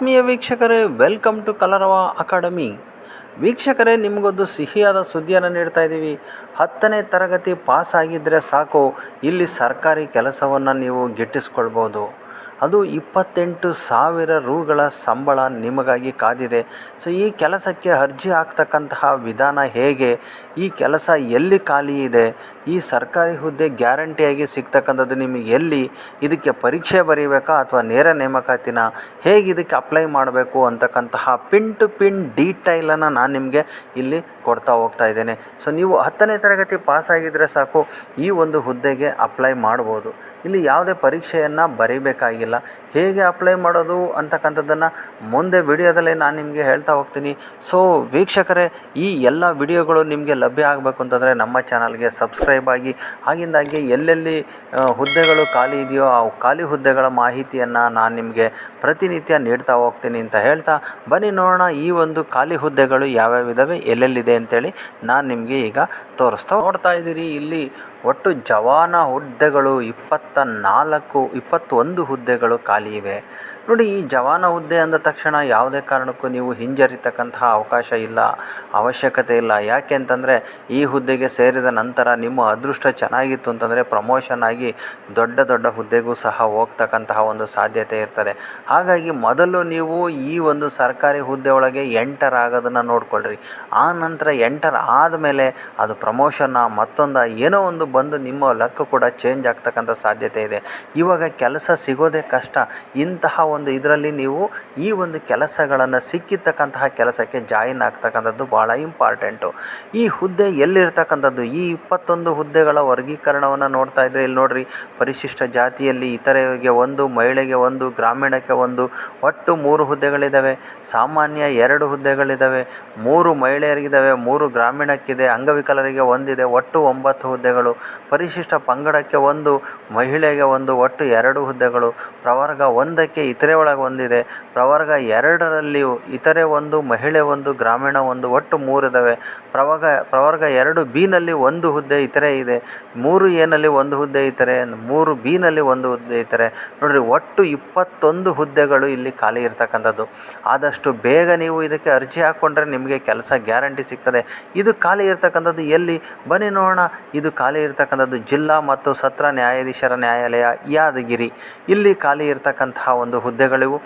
ಆತ್ಮೀಯ ವೀಕ್ಷಕರೇ welcome to ಕಲರವ ಅಕಾಡೆಮಿ. ವೀಕ್ಷಕರೇ, ನಿಮಗೊಂದು ಸಿಹಿಯಾದ ಸುದ್ದಿಯನ್ನು ನೀಡ್ತಾ ಇದ್ದೀವಿ. ಹತ್ತನೇ ತರಗತಿ ಪಾಸ್ ಆಗಿದ್ದರೆ ಸಾಕು, ಇಲ್ಲಿ ಸರ್ಕಾರಿ ಕೆಲಸವನ್ನು ನೀವು ಗಿಟ್ಟಿಸ್ಕೊಳ್ಬೋದು. ಅದು ಇಪ್ಪತ್ತೆಂಟು ಸಾವಿರ ರೂಗಳ ಸಂಬಳ ನಿಮಗಾಗಿ ಕಾದಿದೆ. ಸೊ ಈ ಕೆಲಸಕ್ಕೆ ಅರ್ಜಿ ಹಾಕ್ತಕ್ಕಂತಹ ವಿಧಾನ ಹೇಗೆ? ಈ ಕೆಲಸ ಎಲ್ಲಿ ಖಾಲಿ ಇದೆ? ಈ ಸರ್ಕಾರಿ ಹುದ್ದೆ ಗ್ಯಾರಂಟಿಯಾಗಿ ಸಿಗ್ತಕ್ಕಂಥದ್ದು ನಿಮಗೆ ಎಲ್ಲಿ ಇದಕ್ಕೆ ಪರೀಕ್ಷೆ ಬರೀಬೇಕಾ ಅಥವಾ ನೇರ ನೇಮಕಾತಿನ? ಹೇಗೆ ಇದಕ್ಕೆ ಅಪ್ಲೈ ಮಾಡಬೇಕು ಅಂತಕ್ಕಂತಹ ಪಿನ್ ಟು ಪಿನ್ ಡೀಟೈಲನ್ನು ನಾನು ನಿಮಗೆ ಇಲ್ಲಿ ಕೊಡ್ತಾ ಹೋಗ್ತಾ ಇದ್ದೇನೆ. ಸೊ, ನೀವು ಹತ್ತನೇ ತರಗತಿ ಪಾಸಾಗಿದ್ದರೆ ಸಾಕು, ಈ ಒಂದು ಹುದ್ದೆಗೆ ಅಪ್ಲೈ ಮಾಡ್ಬೋದು. ಇಲ್ಲಿ ಯಾವುದೇ ಪರೀಕ್ಷೆಯನ್ನು ಬರೀಬೇಕಾಗಿಲ್ಲ. ಹೇಗೆ ಅಪ್ಲೈ ಮಾಡೋದು ಅಂತಕ್ಕಂಥದ್ದನ್ನು ಮುಂದೆ ವಿಡಿಯೋದಲ್ಲೇ ನಾನು ನಿಮಗೆ ಹೇಳ್ತಾ ಹೋಗ್ತೀನಿ. ಸೊ, ವೀಕ್ಷಕರೇ, ಈ ಎಲ್ಲ ವಿಡಿಯೋಗಳು ನಿಮಗೆ ಲಭ್ಯ ಆಗಬೇಕು ಅಂತಂದರೆ ನಮ್ಮ ಚಾನಲ್ಗೆ ಸಬ್ಸ್ಕ್ರೈಬ್ ಆಗಿ ಆಗಿಂದಾಗೆ ಎಲ್ಲೆಲ್ಲಿ ಹುದ್ದೆಗಳು ಖಾಲಿ ಇದೆಯೋ ಆ ಖಾಲಿ ಹುದ್ದೆಗಳ ಮಾಹಿತಿಯನ್ನು ನಾನು ನಿಮಗೆ ಪ್ರತಿನಿತ್ಯ ನೀಡ್ತಾ ಹೋಗ್ತೀನಿ ಅಂತ ಹೇಳ್ತಾ, ಬನ್ನಿ ನೋಡೋಣ ಈ ಒಂದು ಖಾಲಿ ಹುದ್ದೆಗಳು ಯಾವ್ಯಾವ ಇದ್ದಾವೆ ಎಲ್ಲೆಲ್ಲಿದೆ ಅಂತೇಳಿ ನಾನು ನಿಮಗೆ ಈಗ ತೋರಿಸ್ತಾ ನೋಡ್ತಾ ಇದ್ದೀರಿ, ಇಲ್ಲಿ ಒಟ್ಟು ಜವಾನ ಹುದ್ದೆಗಳು ಇಪ್ಪತ್ತ ನಾಲ್ಕು ಇಪ್ಪತ್ತೊಂದು ಹುದ್ದೆಗಳು ಖಾಲಿ ಇವೆ. ನೋಡಿ, ಈ ಜವಾನ ಹುದ್ದೆ ಅಂದ ತಕ್ಷಣ ಯಾವುದೇ ಕಾರಣಕ್ಕೂ ನೀವು ಹಿಂಜರಿತಕ್ಕಂತಹ ಅವಕಾಶ ಇಲ್ಲ, ಅವಶ್ಯಕತೆ ಇಲ್ಲ. ಯಾಕೆ ಅಂತಂದರೆ, ಈ ಹುದ್ದೆಗೆ ಸೇರಿದ ನಂತರ ನಿಮ್ಮ ಅದೃಷ್ಟ ಚೆನ್ನಾಗಿತ್ತು ಅಂತಂದರೆ ಪ್ರಮೋಷನ್ ಆಗಿ ದೊಡ್ಡ ದೊಡ್ಡ ಹುದ್ದೆಗೂ ಸಹ ಹೋಗ್ತಕ್ಕಂತಹ ಒಂದು ಸಾಧ್ಯತೆ ಇರ್ತದೆ. ಹಾಗಾಗಿ ಮೊದಲು ನೀವು ಈ ಒಂದು ಸರ್ಕಾರಿ ಹುದ್ದೆ ಒಳಗೆ ಎಂಟರ್ ಆಗೋದನ್ನು ನೋಡ್ಕೊಳ್ರಿ. ಆ ನಂತರ ಎಂಟರ್ ಆದಮೇಲೆ ಅದು ಪ್ರಮೋಷನ್ನ ಮತ್ತೊಂದ ಏನೋ ಒಂದು ಬಂದು ನಿಮ್ಮ ಲಕ್ ಕೂಡ ಚೇಂಜ್ ಆಗ್ತಕ್ಕಂಥ ಸಾಧ್ಯತೆ ಇದೆ. ಇವಾಗ ಕೆಲಸ ಸಿಗೋದೇ ಕಷ್ಟ. ಇಂತಹ ಇದರಲ್ಲಿ ನೀವು ಈ ಒಂದು ಕೆಲಸಗಳನ್ನು ಸಿಕ್ಕಿರ್ತಕ್ಕಂತಹ ಕೆಲಸಕ್ಕೆ ಜಾಯಿನ್ ಆಗ್ತಕ್ಕಂಥದ್ದು ಭಾಳ ಇಂಪಾರ್ಟೆಂಟು. ಈ ಹುದ್ದೆ ಎಲ್ಲಿರ್ತಕ್ಕಂಥದ್ದು? ಈ ಇಪ್ಪತ್ತೊಂದು ಹುದ್ದೆಗಳ ವರ್ಗೀಕರಣವನ್ನು ನೋಡ್ತಾ ಇದ್ದರೆ ಇಲ್ಲಿ ನೋಡ್ರಿ, ಪರಿಶಿಷ್ಟ ಜಾತಿಯಲ್ಲಿ ಇತರೆಗೆ ಒಂದು, ಮಹಿಳೆಗೆ ಒಂದು, ಗ್ರಾಮೀಣಕ್ಕೆ ಒಂದು, ಒಟ್ಟು ಮೂರು ಹುದ್ದೆಗಳಿದ್ದಾವೆ ಸಾಮಾನ್ಯ ಎರಡು ಹುದ್ದೆಗಳಿದ್ದಾವೆ ಮೂರು ಮಹಿಳೆಯರಿಗಿದ್ದಾವೆ ಮೂರು ಗ್ರಾಮೀಣಕ್ಕಿದೆ, ಅಂಗವಿಕಲರಿಗೆ ಒಂದಿದೆ, ಒಟ್ಟು ಒಂಬತ್ತು ಹುದ್ದೆಗಳು. ಪರಿಶಿಷ್ಟ ಪಂಗಡಕ್ಕೆ ಒಂದು, ಮಹಿಳೆಗೆ ಒಂದು, ಒಟ್ಟು ಎರಡು ಹುದ್ದೆಗಳು. ಪ್ರವರ್ಗ ಒಂದಕ್ಕೆ ಇತರೆ ಒಳಗೆ ಒಂದಿದೆ. ಪ್ರವರ್ಗ ಎರಡರಲ್ಲಿಯೂ ಇತರೆ ಒಂದು, ಮಹಿಳೆ ಒಂದು, ಗ್ರಾಮೀಣ ಒಂದು, ಒಟ್ಟು ಮೂರಿದ್ದಾವೆ ಪ್ರವರ್ಗ ಪ್ರವರ್ಗ ಎರಡು ಬಿನಲ್ಲಿ ಒಂದು ಹುದ್ದೆ ಇತರೆ ಇದೆ. ಮೂರು ಎನಲ್ಲಿ ಒಂದು ಹುದ್ದೆ ಇತರೆ, ಮೂರು ಬಿನಲ್ಲಿ ಒಂದು ಹುದ್ದೆ ಇತರೆ. ನೋಡಿರಿ, ಒಟ್ಟು ಇಪ್ಪತ್ತೊಂದು ಹುದ್ದೆಗಳು ಇಲ್ಲಿ ಖಾಲಿ ಇರ್ತಕ್ಕಂಥದ್ದು. ಆದಷ್ಟು ಬೇಗ ನೀವು ಇದಕ್ಕೆ ಅರ್ಜಿ ಹಾಕ್ಕೊಂಡ್ರೆ ನಿಮಗೆ ಕೆಲಸ ಗ್ಯಾರಂಟಿ ಸಿಗ್ತದೆ. ಇದು ಖಾಲಿ ಇರ್ತಕ್ಕಂಥದ್ದು ಎಲ್ಲಿ? ಬನ್ನಿ ನೋಡೋಣ. ಇದು ಖಾಲಿ ಇರ್ತಕ್ಕಂಥದ್ದು ಜಿಲ್ಲಾ ಮತ್ತು ಸತ್ರ ನ್ಯಾಯಾಧೀಶರ ನ್ಯಾಯಾಲಯ ಯಾದಗಿರಿ. ಇಲ್ಲಿ ಖಾಲಿ ಇರ್ತಕ್ಕಂತಹ ಒಂದು ಹುದ್ದೆಗಳಿವು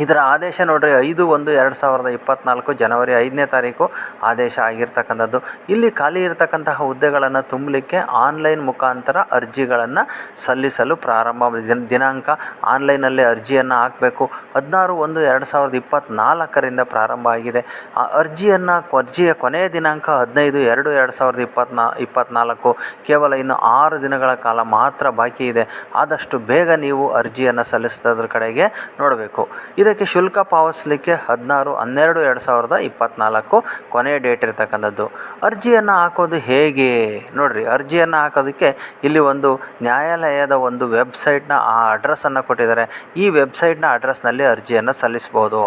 ಇದರ ಆದೇಶ ನೋಡ್ರಿ, ಐದು ಒಂದು ಎರಡು ಸಾವಿರದ ಇಪ್ಪತ್ತ್ನಾಲ್ಕು ಜನವರಿ ಐದನೇ ತಾರೀಕು ಆದೇಶ ಆಗಿರ್ತಕ್ಕಂಥದ್ದು. ಇಲ್ಲಿ ಖಾಲಿ ಇರತಕ್ಕಂತಹ ಹುದ್ದೆಗಳನ್ನು ತುಂಬಲಿಕ್ಕೆ ಆನ್ಲೈನ್ ಮುಖಾಂತರ ಅರ್ಜಿಗಳನ್ನು ಸಲ್ಲಿಸಲು ಪ್ರಾರಂಭ ದಿನ- ದಿನಾಂಕ ಆನ್ಲೈನಲ್ಲಿ ಅರ್ಜಿಯನ್ನು ಹಾಕಬೇಕು. ಹದಿನಾರು ಒಂದು ಎರಡು ಸಾವಿರದ ಇಪ್ಪತ್ತ್ನಾಲ್ಕರಿಂದ ಪ್ರಾರಂಭ ಆಗಿದೆ. ಆ ಅರ್ಜಿಯನ್ನು ಅರ್ಜಿಯ ಕೊನೆಯ ದಿನಾಂಕ ಹದಿನೈದು ಎರಡು ಎರಡು ಸಾವಿರದ ಇಪ್ಪತ್ನಾ ಇಪ್ಪತ್ತ್ನಾಲ್ಕು ಕೇವಲ ಇನ್ನು ಆರು ದಿನಗಳ ಕಾಲ ಮಾತ್ರ ಬಾಕಿ ಇದೆ. ಆದಷ್ಟು ಬೇಗ ನೀವು ಅರ್ಜಿಯನ್ನು ಸಲ್ಲಿಸೋದ್ರ ಕಡೆಗೆ ನೋಡಬೇಕು. ಇದಕ್ಕೆ ಶುಲ್ಕ ಪಾವತಿಸಲಿಕ್ಕೆ ಹದಿನಾರು, ಹನ್ನೆರಡು, ಎರಡು ಸಾವಿರದ ಇಪ್ಪತ್ತ್ನಾಲ್ಕು ಕೊನೆಯ ಡೇಟ್ ಇರ್ತಕ್ಕಂಥದ್ದು. ಅರ್ಜಿಯನ್ನು ಹಾಕೋದು ಹೇಗೆ? ನೋಡಿರಿ, ಅರ್ಜಿಯನ್ನು ಹಾಕೋದಕ್ಕೆ ಇಲ್ಲಿ ಒಂದು ನ್ಯಾಯಾಲಯದ ಒಂದು ವೆಬ್ಸೈಟ್ನ ಆ ಅಡ್ರೆಸ್ಸನ್ನು ಕೊಟ್ಟಿದ್ದಾರೆ. ಈ ವೆಬ್ಸೈಟ್ನ ಅಡ್ರೆಸ್ನಲ್ಲಿ ಅರ್ಜಿಯನ್ನು ಸಲ್ಲಿಸ್ಬೋದು.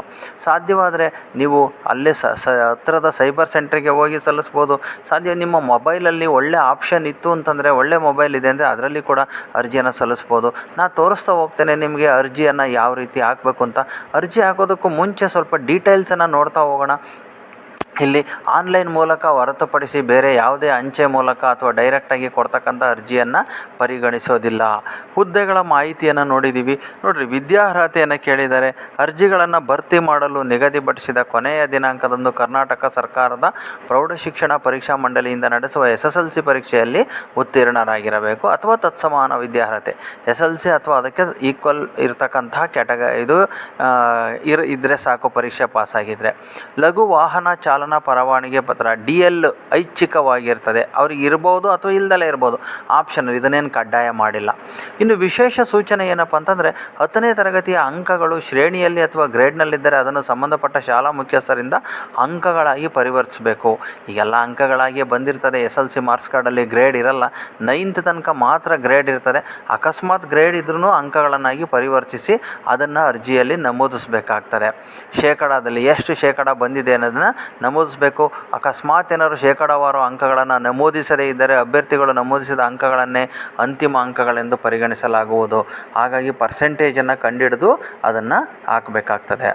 ಸಾಧ್ಯವಾದರೆ ನೀವು ಅಲ್ಲೇ ಸ ಹತ್ತಿರದ ಸೈಬರ್ ಸೆಂಟ್ರಿಗೆ ಹೋಗಿ ಸಲ್ಲಿಸ್ಬೋದು. ಸಾಧ್ಯ ನಿಮ್ಮ ಮೊಬೈಲಲ್ಲಿ ಒಳ್ಳೆ ಆಪ್ಷನ್ ಇತ್ತು ಅಂತಂದರೆ ಒಳ್ಳೆ ಮೊಬೈಲ್ ಇದೆ ಅಂದರೆ ಅದರಲ್ಲಿ ಕೂಡ ಅರ್ಜಿಯನ್ನು ಸಲ್ಲಿಸ್ಬೋದು. ನಾ ತೋರಿಸ್ತಾ ಹೋಗ್ತೇನೆ ನಿಮಗೆ ಅರ್ಜಿಯನ್ನು ಯಾವ ರೀತಿ ಹಾಕಬೇಕು ಅಂತ. ಅರ್ಜಿ ಹಾಕೋದಕ್ಕೂ ಮುಂಚೆ ಸ್ವಲ್ಪ ಡೀಟೇಲ್ಸನ್ನು ನೋಡ್ತಾ ಹೋಗೋಣ. ಇಲ್ಲಿ ಆನ್ಲೈನ್ ಮೂಲಕ ಹೊರತುಪಡಿಸಿ ಬೇರೆ ಯಾವುದೇ ಅಂಚೆ ಮೂಲಕ ಅಥವಾ ಡೈರೆಕ್ಟಾಗಿ ಕೊಡ್ತಕ್ಕಂಥ ಅರ್ಜಿಯನ್ನು ಪರಿಗಣಿಸೋದಿಲ್ಲ. ಹುದ್ದೆಗಳ ಮಾಹಿತಿಯನ್ನು ನೋಡಿದ್ದೀವಿ ನೋಡಿರಿ, ವಿದ್ಯಾರ್ಹತೆಯನ್ನು ಕೇಳಿದ್ದಾರೆ ಅರ್ಜಿಗಳನ್ನು ಭರ್ತಿ ಮಾಡಲು ನಿಗದಿಪಡಿಸಿದ ಕೊನೆಯ ದಿನಾಂಕದಂದು ಕರ್ನಾಟಕ ಸರ್ಕಾರದ ಪ್ರೌಢಶಿಕ್ಷಣ ಪರೀಕ್ಷಾ ಮಂಡಳಿಯಿಂದ ನಡೆಸುವ ಎಸ್ ಎಸ್ ಎಲ್ ಸಿ ಪರೀಕ್ಷೆಯಲ್ಲಿ ಉತ್ತೀರ್ಣರಾಗಿರಬೇಕು ಅಥವಾ ತತ್ಸಮಾನ ವಿದ್ಯಾರ್ಹತೆ. ಎಸ್ ಎಲ್ ಸಿ ಅಥವಾ ಅದಕ್ಕೆ ಈಕ್ವಲ್ ಇರತಕ್ಕಂತಹ ಕ್ಯಾಟಗ, ಇದು ಇರ್ ಇದ್ದರೆ ಸಾಕು ಪರೀಕ್ಷೆ ಪಾಸಾಗಿದ್ದರೆ ಲಘು ವಾಹನ ಚಾಲನಾ ಪರವಾನಗಿ ಪತ್ರ. ಡಿ ಎಲ್ ಐಚ್ಛಿಕವಾಗಿರ್ತದೆ. ಅವ್ರಿಗೆ ಇರ್ಬೋದು ಅಥವಾ ಇಲ್ದಲೇ ಇರ್ಬೋದು. ಆಪ್ಷನ್ ಇದನ್ನೇನು ಕಡ್ಡಾಯ ಮಾಡಿಲ್ಲ. ಇನ್ನು ವಿಶೇಷ ಸೂಚನೆ ಏನಪ್ಪ ಅಂತಂದರೆ, ಹತ್ತನೇ ತರಗತಿಯ ಅಂಕಗಳು ಶ್ರೇಣಿಯಲ್ಲಿ ಅಥವಾ ಗ್ರೇಡ್ನಲ್ಲಿದ್ದರೆ ಅದನ್ನು ಸಂಬಂಧಪಟ್ಟ ಶಾಲಾ ಮುಖ್ಯಸ್ಥರಿಂದ ಅಂಕಗಳಾಗಿ ಪರಿವರ್ತಿಸಬೇಕು. ಈಗೆಲ್ಲ ಅಂಕಗಳಾಗಿ ಬಂದಿರ್ತದೆ. ಎಸ್ ಎಲ್ ಸಿ ಮಾರ್ಕ್ಸ್ ಕಾರ್ಡಲ್ಲಿ ಗ್ರೇಡ್ ಇರಲ್ಲ. ನೈನ್ತ್ ತನಕ ಮಾತ್ರ ಗ್ರೇಡ್ ಇರ್ತದೆ. ಅಕಸ್ಮಾತ್ ಗ್ರೇಡ್ ಇದ್ರೂ ಅಂಕಗಳನ್ನಾಗಿ ಪರಿವರ್ತಿಸಿ ಅದನ್ನು ಅರ್ಜಿಯಲ್ಲಿ ನಮೂದಿಸಬೇಕಾಗ್ತದೆ. ಶೇಕಡಾದಲ್ಲಿ ಎಷ್ಟು ಶೇಕಡ ಬಂದಿದೆ ಅನ್ನೋದನ್ನು ನಮೂದಿಸಬೇಕು. ಅಕಸ್ಮಾತ್ ಏನಾದರೂ ಶೇಕಡಾವಾರು ಅಂಕಗಳನ್ನು ನಮೂದಿಸದೇ ಇದ್ದರೆ ಅಭ್ಯರ್ಥಿಗಳು ನಮೂದಿಸಿದ ಅಂಕಗಳನ್ನೇ ಅಂತಿಮ ಅಂಕಗಳೆಂದು ಪರಿಗಣಿಸಲಾಗುವುದು. ಹಾಗಾಗಿ ಪರ್ಸೆಂಟೇಜನ್ನು ಕಂಡುಹಿಡಿದು ಅದನ್ನು ಹಾಕಬೇಕಾಗ್ತದೆ.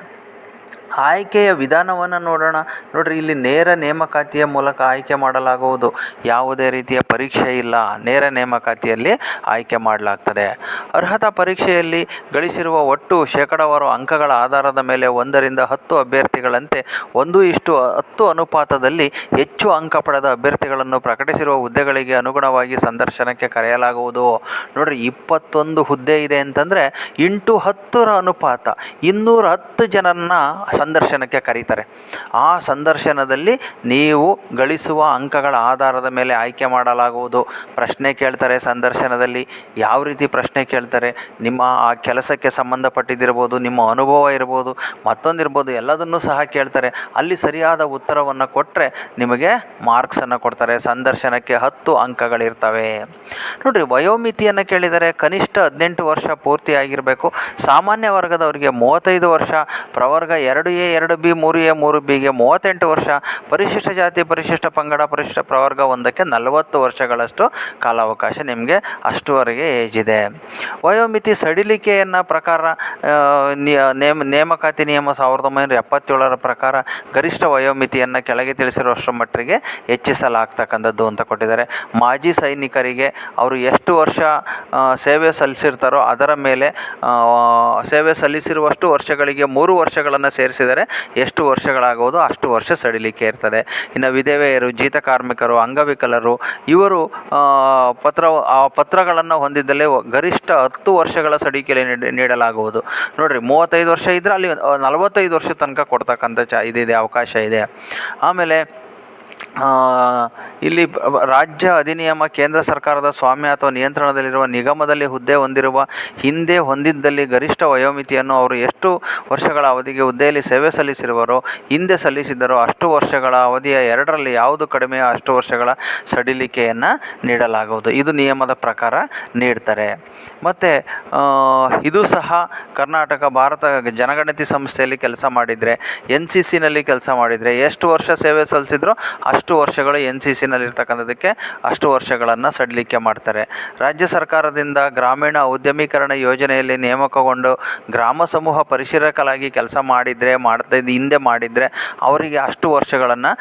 ಆಯ್ಕೆಯ ವಿಧಾನವನ್ನು ನೋಡೋಣ. ನೋಡಿರಿ, ಇಲ್ಲಿ ನೇರ ನೇಮಕಾತಿಯ ಮೂಲಕ ಆಯ್ಕೆ ಮಾಡಲಾಗುವುದು. ಯಾವುದೇ ರೀತಿಯ ಪರೀಕ್ಷೆ ಇಲ್ಲ. ನೇರ ನೇಮಕಾತಿಯಲ್ಲಿ ಆಯ್ಕೆ ಮಾಡಲಾಗ್ತದೆ. ಅರ್ಹತಾ ಪರೀಕ್ಷೆಯಲ್ಲಿ ಗಳಿಸಿರುವ ಒಟ್ಟು ಶೇಕಡಾವಾರು ಅಂಕಗಳ ಆಧಾರದ ಮೇಲೆ ಒಂದರಿಂದ ಹತ್ತು ಅಭ್ಯರ್ಥಿಗಳಂತೆ ಒಂದು ಇಷ್ಟು ಹತ್ತು ಅನುಪಾತದಲ್ಲಿ ಹೆಚ್ಚು ಅಂಕ ಪಡೆದ ಅಭ್ಯರ್ಥಿಗಳನ್ನು ಪ್ರಕಟಿಸಿರುವ ಹುದ್ದೆಗಳಿಗೆ ಅನುಗುಣವಾಗಿ ಸಂದರ್ಶನಕ್ಕೆ ಕರೆಯಲಾಗುವುದು. ನೋಡಿರಿ, ಇಪ್ಪತ್ತೊಂದು ಹುದ್ದೆ ಇದೆ ಅಂತಂದರೆ ಎಂಟು ಹತ್ತರ ಅನುಪಾತ. ಇನ್ನೂರ ಹತ್ತು ಜನರನ್ನ ಸಂದರ್ಶನಕ್ಕೆ ಕರೀತಾರೆ. ಆ ಸಂದರ್ಶನದಲ್ಲಿ ನೀವು ಗಳಿಸುವ ಅಂಕಗಳ ಆಧಾರದ ಮೇಲೆ ಆಯ್ಕೆ ಮಾಡಲಾಗುವುದು. ಪ್ರಶ್ನೆ ಕೇಳ್ತಾರೆ ಸಂದರ್ಶನದಲ್ಲಿ. ಯಾವ ರೀತಿ ಪ್ರಶ್ನೆ ಕೇಳ್ತಾರೆ? ನಿಮ್ಮ ಆ ಕೆಲಸಕ್ಕೆ ಸಂಬಂಧಪಟ್ಟಿದ್ದಿರ್ಬೋದು, ನಿಮ್ಮ ಅನುಭವ ಇರ್ಬೋದು, ಮತ್ತೊಂದಿರ್ಬೋದು, ಎಲ್ಲದನ್ನೂ ಸಹ ಕೇಳ್ತಾರೆ. ಅಲ್ಲಿ ಸರಿಯಾದ ಉತ್ತರವನ್ನು ಕೊಟ್ಟರೆ ನಿಮಗೆ ಮಾರ್ಕ್ಸನ್ನು ಕೊಡ್ತಾರೆ. ಸಂದರ್ಶನಕ್ಕೆ ಹತ್ತು ಅಂಕಗಳಿರ್ತವೆ. ನೋಡಿರಿ, ವಯೋಮಿತಿಯನ್ನು ಕೇಳಿದರೆ ಕನಿಷ್ಠ ಹದಿನೆಂಟು ವರ್ಷ ಪೂರ್ತಿಯಾಗಿರಬೇಕು. ಸಾಮಾನ್ಯ ವರ್ಗದವರಿಗೆ ಮೂವತ್ತೈದು ವರ್ಷ, ಪ್ರವರ್ಗ ಎರಡು ಎ, ಎರಡು ಬಿ, ಮೂರು ಎ, ಮೂರು ಬಿಗೆ ಮೂವತ್ತೆಂಟು ವರ್ಷ. ಪರಿಶಿಷ್ಟ ಜಾತಿ, ಪರಿಶಿಷ್ಟ ಪಂಗಡ, ಪರಿಶಿಷ್ಟ ಪ್ರವರ್ಗ ಒಂದಕ್ಕೆ ನಲವತ್ತು ವರ್ಷಗಳಷ್ಟು ಕಾಲಾವಕಾಶ ನಿಮಗೆ ಅಷ್ಟುವರೆಗೆ ಏಜ್ ಇದೆ. ವಯೋಮಿತಿ ಸಡಿಲಿಕೆಯನ್ನು ಪ್ರಕಾರ ನೇಮ, ನೇಮಕಾತಿ ನಿಯಮ ಸಾವಿರದ ಒಂಬೈನೂರ ಎಪ್ಪತ್ತೇಳರ ಪ್ರಕಾರ ಗರಿಷ್ಠ ವಯೋಮಿತಿಯನ್ನು ಕೆಳಗೆ ತಿಳಿಸಿರುವಷ್ಟು ಮಟ್ಟಿಗೆ ಹೆಚ್ಚಿಸಲಾಗ್ತಕ್ಕಂಥದ್ದು ಅಂತ ಕೊಟ್ಟಿದ್ದಾರೆ. ಮಾಜಿ ಸೈನಿಕರಿಗೆ ಅವರು ಎಷ್ಟು ವರ್ಷ ಸೇವೆ ಸಲ್ಲಿಸಿರ್ತಾರೋ ಅದರ ಮೇಲೆ ಸೇವೆ ಸಲ್ಲಿಸಿರುವಷ್ಟು ವರ್ಷಗಳಿಗೆ ಮೂರು ವರ್ಷಗಳನ್ನು ಸೇರಿಸಿದರೆ ಎಷ್ಟು ವರ್ಷಗಳಾಗುವುದು ಅಷ್ಟು ವರ್ಷ ಸಡಿಲಿಕೆ ಇರ್ತದೆ. ಇನ್ನು ವಿಧವೆಯರು, ಜೀತ ಕಾರ್ಮಿಕರು, ಅಂಗವಿಕಲರು, ಇವರು ಪತ್ರ, ಆ ಪತ್ರಗಳನ್ನು ಹೊಂದಿದ್ದಲ್ಲಿ ಗರಿಷ್ಠ ಹತ್ತು ವರ್ಷಗಳ ಸಡಿಕೆಲೆ ನೀಡ- ನೀಡಲಾಗುವುದು. ನೋಡಿರಿ, ಮೂವತ್ತೈದು ವರ್ಷ ಇದ್ದರೆ ಅಲ್ಲಿ ನಲವತ್ತೈದು ವರ್ಷ ತನಕ ಕೊಡ್ತಕ್ಕಂಥ ಚ, ಇದಿದೆ, ಅವಕಾಶ ಇದೆ. ಆಮೇಲೆ ಇಲ್ಲಿ ರಾಜ್ಯ ಅಧಿನಿಯಮ ಕೇಂದ್ರ ಸರ್ಕಾರದ ಸ್ವಾಮ್ಯ ಅಥವಾ ನಿಯಂತ್ರಣದಲ್ಲಿರುವ ನಿಗಮದಲ್ಲಿ ಹುದ್ದೆ ಹೊಂದಿರುವ ಹಿಂದೆ ಹೊಂದಿದ್ದಲ್ಲಿ ಗರಿಷ್ಠ ವಯೋಮಿತಿಯನ್ನು ಅವರು ಎಷ್ಟು ವರ್ಷಗಳ ಅವಧಿಗೆ ಹುದ್ದೆಯಲ್ಲಿ ಸೇವೆ ಸಲ್ಲಿಸಿರುವರೋ, ಹಿಂದೆ ಸಲ್ಲಿಸಿದ್ದರೋ ಅಷ್ಟು ವರ್ಷಗಳ ಅವಧಿಯ ಎರಡರಲ್ಲಿ ಯಾವುದು ಕಡಿಮೆಯೋ ಅಷ್ಟು ವರ್ಷಗಳ ಸಡಿಲಿಕೆಯನ್ನು ನೀಡಲಾಗುವುದು. ಇದು ನಿಯಮದ ಪ್ರಕಾರ ನೀಡ್ತಾರೆ. ಮತ್ತು ಇದು ಸಹ ಕರ್ನಾಟಕ, ಭಾರತ ಜನಗಣತಿ ಸಂಸ್ಥೆಯಲ್ಲಿ ಕೆಲಸ ಮಾಡಿದರೆ, ಎನ್ ಸಿ ಸಿನಲ್ಲಿ ಕೆಲಸ ಮಾಡಿದರೆ ಎಷ್ಟು ವರ್ಷ ಸೇವೆ ಸಲ್ಲಿಸಿದ್ರೋ ಅಷ್ಟು ವರ್ಷಗಳು ಎನ್ ಸಿ ಸಿನಲ್ಲಿರ್ತಕ್ಕಂಥದ್ದಕ್ಕೆ ಅಷ್ಟು ವರ್ಷಗಳನ್ನು ಸಡಿಲಿಕೆ ಮಾಡ್ತಾರೆ. ರಾಜ್ಯ ಸರ್ಕಾರದಿಂದ ಗ್ರಾಮೀಣ ಉದ್ಯಮೀಕರಣ ಯೋಜನೆಯಲ್ಲಿ ನೇಮಕಗೊಂಡು ಗ್ರಾಮ ಸಮೂಹ ಪರಿಶೀಲಕರಾಗಿ ಕೆಲಸ ಮಾಡಿದರೆ, ಮಾಡ್ತಾ ಹಿಂದೆ ಮಾಡಿದರೆ ಅವರಿಗೆ ಅಷ್ಟು ವರ್ಷಗಳನ್ನು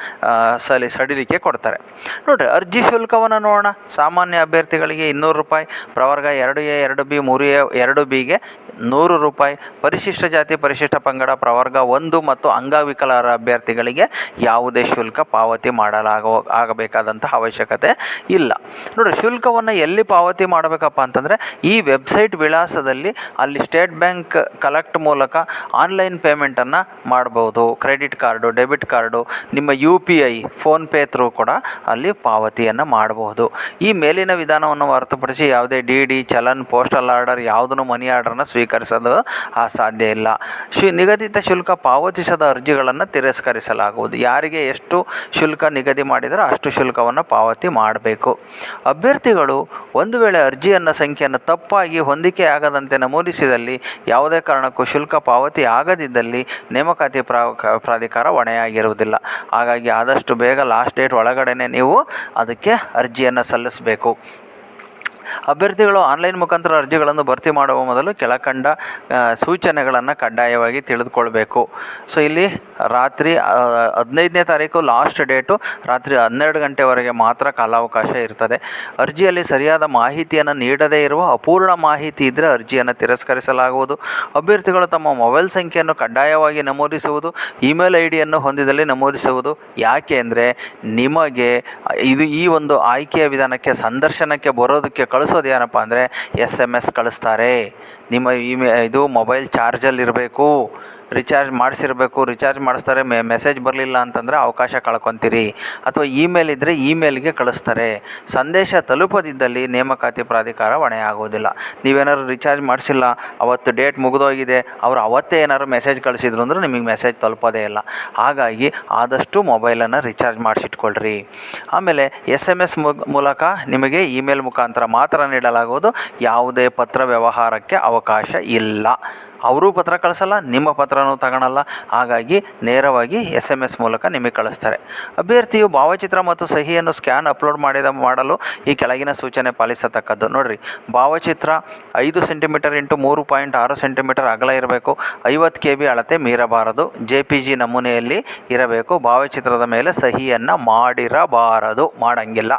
ಸಲಿ ಸಡಿಲಿಕೆ ಕೊಡ್ತಾರೆ. ನೋಡಿರಿ, ಅರ್ಜಿ ಶುಲ್ಕವನ್ನು ನೋಡೋಣ. ಸಾಮಾನ್ಯ ಅಭ್ಯರ್ಥಿಗಳಿಗೆ ಇನ್ನೂರು ರೂಪಾಯಿ, ಪ್ರವರ್ಗ ಎರಡು ಎ, ಎರಡು ಬಿ, ಮೂರು ಎ, ಎರಡು ಬಿಗೆ ನೂರು ರೂಪಾಯಿ. ಪರಿಶಿಷ್ಟ ಜಾತಿ, ಪರಿಶಿಷ್ಟ ಪಂಗಡ, ಪ್ರವರ್ಗ ಒಂದು ಮತ್ತು ಅಂಗವಿಕಲರ ಅಭ್ಯರ್ಥಿಗಳಿಗೆ ಯಾವುದೇ ಶುಲ್ಕ ಪಾವತಿ ಮಾಡಲಾಗೋ ಆಗಬೇಕಾದಂತಹ ಅವಶ್ಯಕತೆ ಇಲ್ಲ. ನೋಡಿ ಶುಲ್ಕವನ್ನು ಎಲ್ಲಿ ಪಾವತಿ ಮಾಡಬೇಕಪ್ಪ ಅಂತಂದರೆ ಈ ವೆಬ್ಸೈಟ್ ವಿಳಾಸದಲ್ಲಿ ಅಲ್ಲಿ ಸ್ಟೇಟ್ ಬ್ಯಾಂಕ್ ಕಲೆಕ್ಟ್ ಮೂಲಕ ಆನ್ಲೈನ್ ಪೇಮೆಂಟನ್ನು ಮಾಡ್ಬೋದು. ಕ್ರೆಡಿಟ್ ಕಾರ್ಡು, ಡೆಬಿಟ್ ಕಾರ್ಡು, ನಿಮ್ಮ U P I PhonePe through ಕೂಡ ಅಲ್ಲಿ ಪಾವತಿಯನ್ನು ಮಾಡಬಹುದು ಈ ಮೇಲಿನ ವಿಧಾನವನ್ನು ಹೊರತುಪಡಿಸಿ ಯಾವುದೇ D D, challan, postal order ಯಾವುದನ್ನು ಮನಿ ಆರ್ಡರ್ನ ಸ್ವೀಕರಿಸಲು ಸಾಧ್ಯ ಇಲ್ಲ. ಶು, ನಿಗದಿತ ಶುಲ್ಕ ಪಾವತಿಸದ ಅರ್ಜಿಗಳನ್ನು ತಿರಸ್ಕರಿಸಲಾಗುವುದು. ಯಾರಿಗೆ ಎಷ್ಟು ಶುಲ್ಕ ನಿಗದಿ ಮಾಡಿದರೆ ಅಷ್ಟು ಶುಲ್ಕವನ್ನು ಪಾವತಿ ಮಾಡಬೇಕು. ಅಭ್ಯರ್ಥಿಗಳು ಒಂದು ವೇಳೆ ಅರ್ಜಿಯನ್ನು ಸಂಖ್ಯೆಯನ್ನು ತಪ್ಪಾಗಿ ಹೊಂದಿಕೆ ಆಗದಂತೆ ನಮೂದಿಸಿದಲ್ಲಿ ಯಾವುದೇ ಕಾರಣಕ್ಕೂ ಶುಲ್ಕ ಪಾವತಿ ಆಗದಿದ್ದಲ್ಲಿ ನೇಮಕಾತಿ ಪ್ರಾ, ಪ್ರಾಧಿಕಾರ ಹೊಣೆಯಾಗಿರುವುದಿಲ್ಲ. ಹಾಗಾಗಿ ಆದಷ್ಟು ಬೇಗ ಲಾಸ್ಟ್ ಡೇಟ್ ಒಳಗಡೆ ನೀವು ಅದಕ್ಕೆ ಅರ್ಜಿಯನ್ನು ಸಲ್ಲಿಸಬೇಕು. ಅಭ್ಯರ್ಥಿಗಳು ಆನ್ಲೈನ್ ಮುಖಾಂತರ ಅರ್ಜಿಗಳನ್ನು ಭರ್ತಿ ಮಾಡುವ ಮೊದಲು ಕೆಳಕಂಡ ಸೂಚನೆಗಳನ್ನು ಕಡ್ಡಾಯವಾಗಿ ತಿಳಿದುಕೊಳ್ಬೇಕು. ಸೊ ಇಲ್ಲಿ ರಾತ್ರಿ ಹದಿನೈದನೇ ತಾರೀಕು ಲಾಸ್ಟ್ ಡೇಟು ರಾತ್ರಿ ಹನ್ನೆರಡು ಗಂಟೆವರೆಗೆ ಮಾತ್ರ ಕಾಲಾವಕಾಶ ಇರ್ತದೆ. ಅರ್ಜಿಯಲ್ಲಿ ಸರಿಯಾದ ಮಾಹಿತಿಯನ್ನು ನೀಡದೇ ಇರುವ ಅಪೂರ್ಣ ಮಾಹಿತಿ ಇದ್ದರೆ ಅರ್ಜಿಯನ್ನು ತಿರಸ್ಕರಿಸಲಾಗುವುದು. ಅಭ್ಯರ್ಥಿಗಳು ತಮ್ಮ ಮೊಬೈಲ್ ಸಂಖ್ಯೆಯನ್ನು ಕಡ್ಡಾಯವಾಗಿ ನಮೂದಿಸುವುದು, ಇಮೇಲ್ ಐ ಡಿಯನ್ನು ಹೊಂದಿದಲ್ಲಿ ನಮೂದಿಸುವುದು. ಯಾಕೆ ನಿಮಗೆ ಇದು ಈ ಒಂದು ಆಯ್ಕೆಯ ವಿಧಾನಕ್ಕೆ ಸಂದರ್ಶನಕ್ಕೆ ಬರೋದಕ್ಕೆ ಕಳಿಸೋದು ಏನಪ್ಪ ಅಂದರೆ ಎಸ್ ಎಂ ಎಸ್ ಕಳಿಸ್ತಾರೆ. ನಿಮ್ಮ ಇಮೇ ಇದು ಮೊಬೈಲ್ ಚಾರ್ಜಲ್ಲಿ ಇರಬೇಕು ರಿಚಾರ್ಜ್ ಮಾಡಿಸಿರಬೇಕು ರಿಚಾರ್ಜ್ ಮಾಡಿಸ್ತಾರೆ ಮೆಸೇಜ್ ಬರಲಿಲ್ಲ ಅಂತಂದರೆ ಅವಕಾಶ ಕಳ್ಕೊತೀರಿ. ಅಥವಾ ಇಮೇಲ್ ಇದ್ದರೆ ಇಮೇಲ್ಗೆ ಕಳಿಸ್ತಾರೆ. ಸಂದೇಶ ತಲುಪದಿದ್ದಲ್ಲಿ ನೇಮಕಾತಿ ಪ್ರಾಧಿಕಾರ ಹೊಣೆಯಾಗೋದಿಲ್ಲ ನೀವೇನಾದ್ರು ರಿಚಾರ್ಜ್ ಮಾಡಿಸಿಲ್ಲ, ಅವತ್ತು ಡೇಟ್ ಮುಗಿದೋಗಿದೆ, ಅವರು ಅವತ್ತೇ ಏನಾದ್ರು ಮೆಸೇಜ್ ಕಳಿಸಿದ್ರು ಅಂದ್ರೆ ನಿಮಗೆ ಮೆಸೇಜ್ ತಲುಪೋದೇ ಇಲ್ಲ. ಹಾಗಾಗಿ ಆದಷ್ಟು ಮೊಬೈಲನ್ನು ರಿಚಾರ್ಜ್ ಮಾಡಿಸಿಟ್ಕೊಳ್ರಿ. ಆಮೇಲೆ ಎಸ್ ಎಂ ಎಸ್ ಮೂಲಕ ನಿಮಗೆ ಇಮೇಲ್ ಮುಖಾಂತರ ಮಾತ್ರ ನೀಡಲಾಗುವುದು. ಯಾವುದೇ ಪತ್ರ ವ್ಯವಹಾರಕ್ಕೆ ಅವಕಾಶ ಇಲ್ಲ. ಅವರೂ ಪತ್ರ ಕಳಿಸಲ್ಲ, ನಿಮ್ಮ ಪತ್ರನೂ ತಗೊಳಲ್ಲ. ಹಾಗಾಗಿ ನೇರವಾಗಿ ಎಸ್ ಎಂ ಎಸ್ ಮೂಲಕ ನಿಮಗೆ ಕಳಿಸ್ತಾರೆ. ಅಭ್ಯರ್ಥಿಯು ಭಾವಚಿತ್ರ ಮತ್ತು ಸಹಿಯನ್ನು ಸ್ಕ್ಯಾನ್ ಅಪ್ಲೋಡ್ ಮಾಡಿದ ಮಾಡಲು ಈ ಕೆಳಗಿನ ಸೂಚನೆ ಪಾಲಿಸತಕ್ಕದ್ದು. ನೋಡಿರಿ, ಭಾವಚಿತ್ರ ಐದು ಸೆಂಟಿಮೀಟರ್ ಇಂಟು ಮೂರು ಪಾಯಿಂಟ್ ಆರು ಸೆಂಟಿಮೀಟರ್ ಅಗಲ ಇರಬೇಕು. ಐವತ್ತು ಕೆ ಬಿ ಅಳತೆ ಮೀರಬಾರದು. ಜೆ ಪಿ ಜಿ ನಮೂನೆಯಲ್ಲಿ ಇರಬೇಕು. ಭಾವಚಿತ್ರದ ಮೇಲೆ ಸಹಿಯನ್ನು ಮಾಡಿರಬಾರದು. ಮಾಡಂಗಿಲ್ಲ.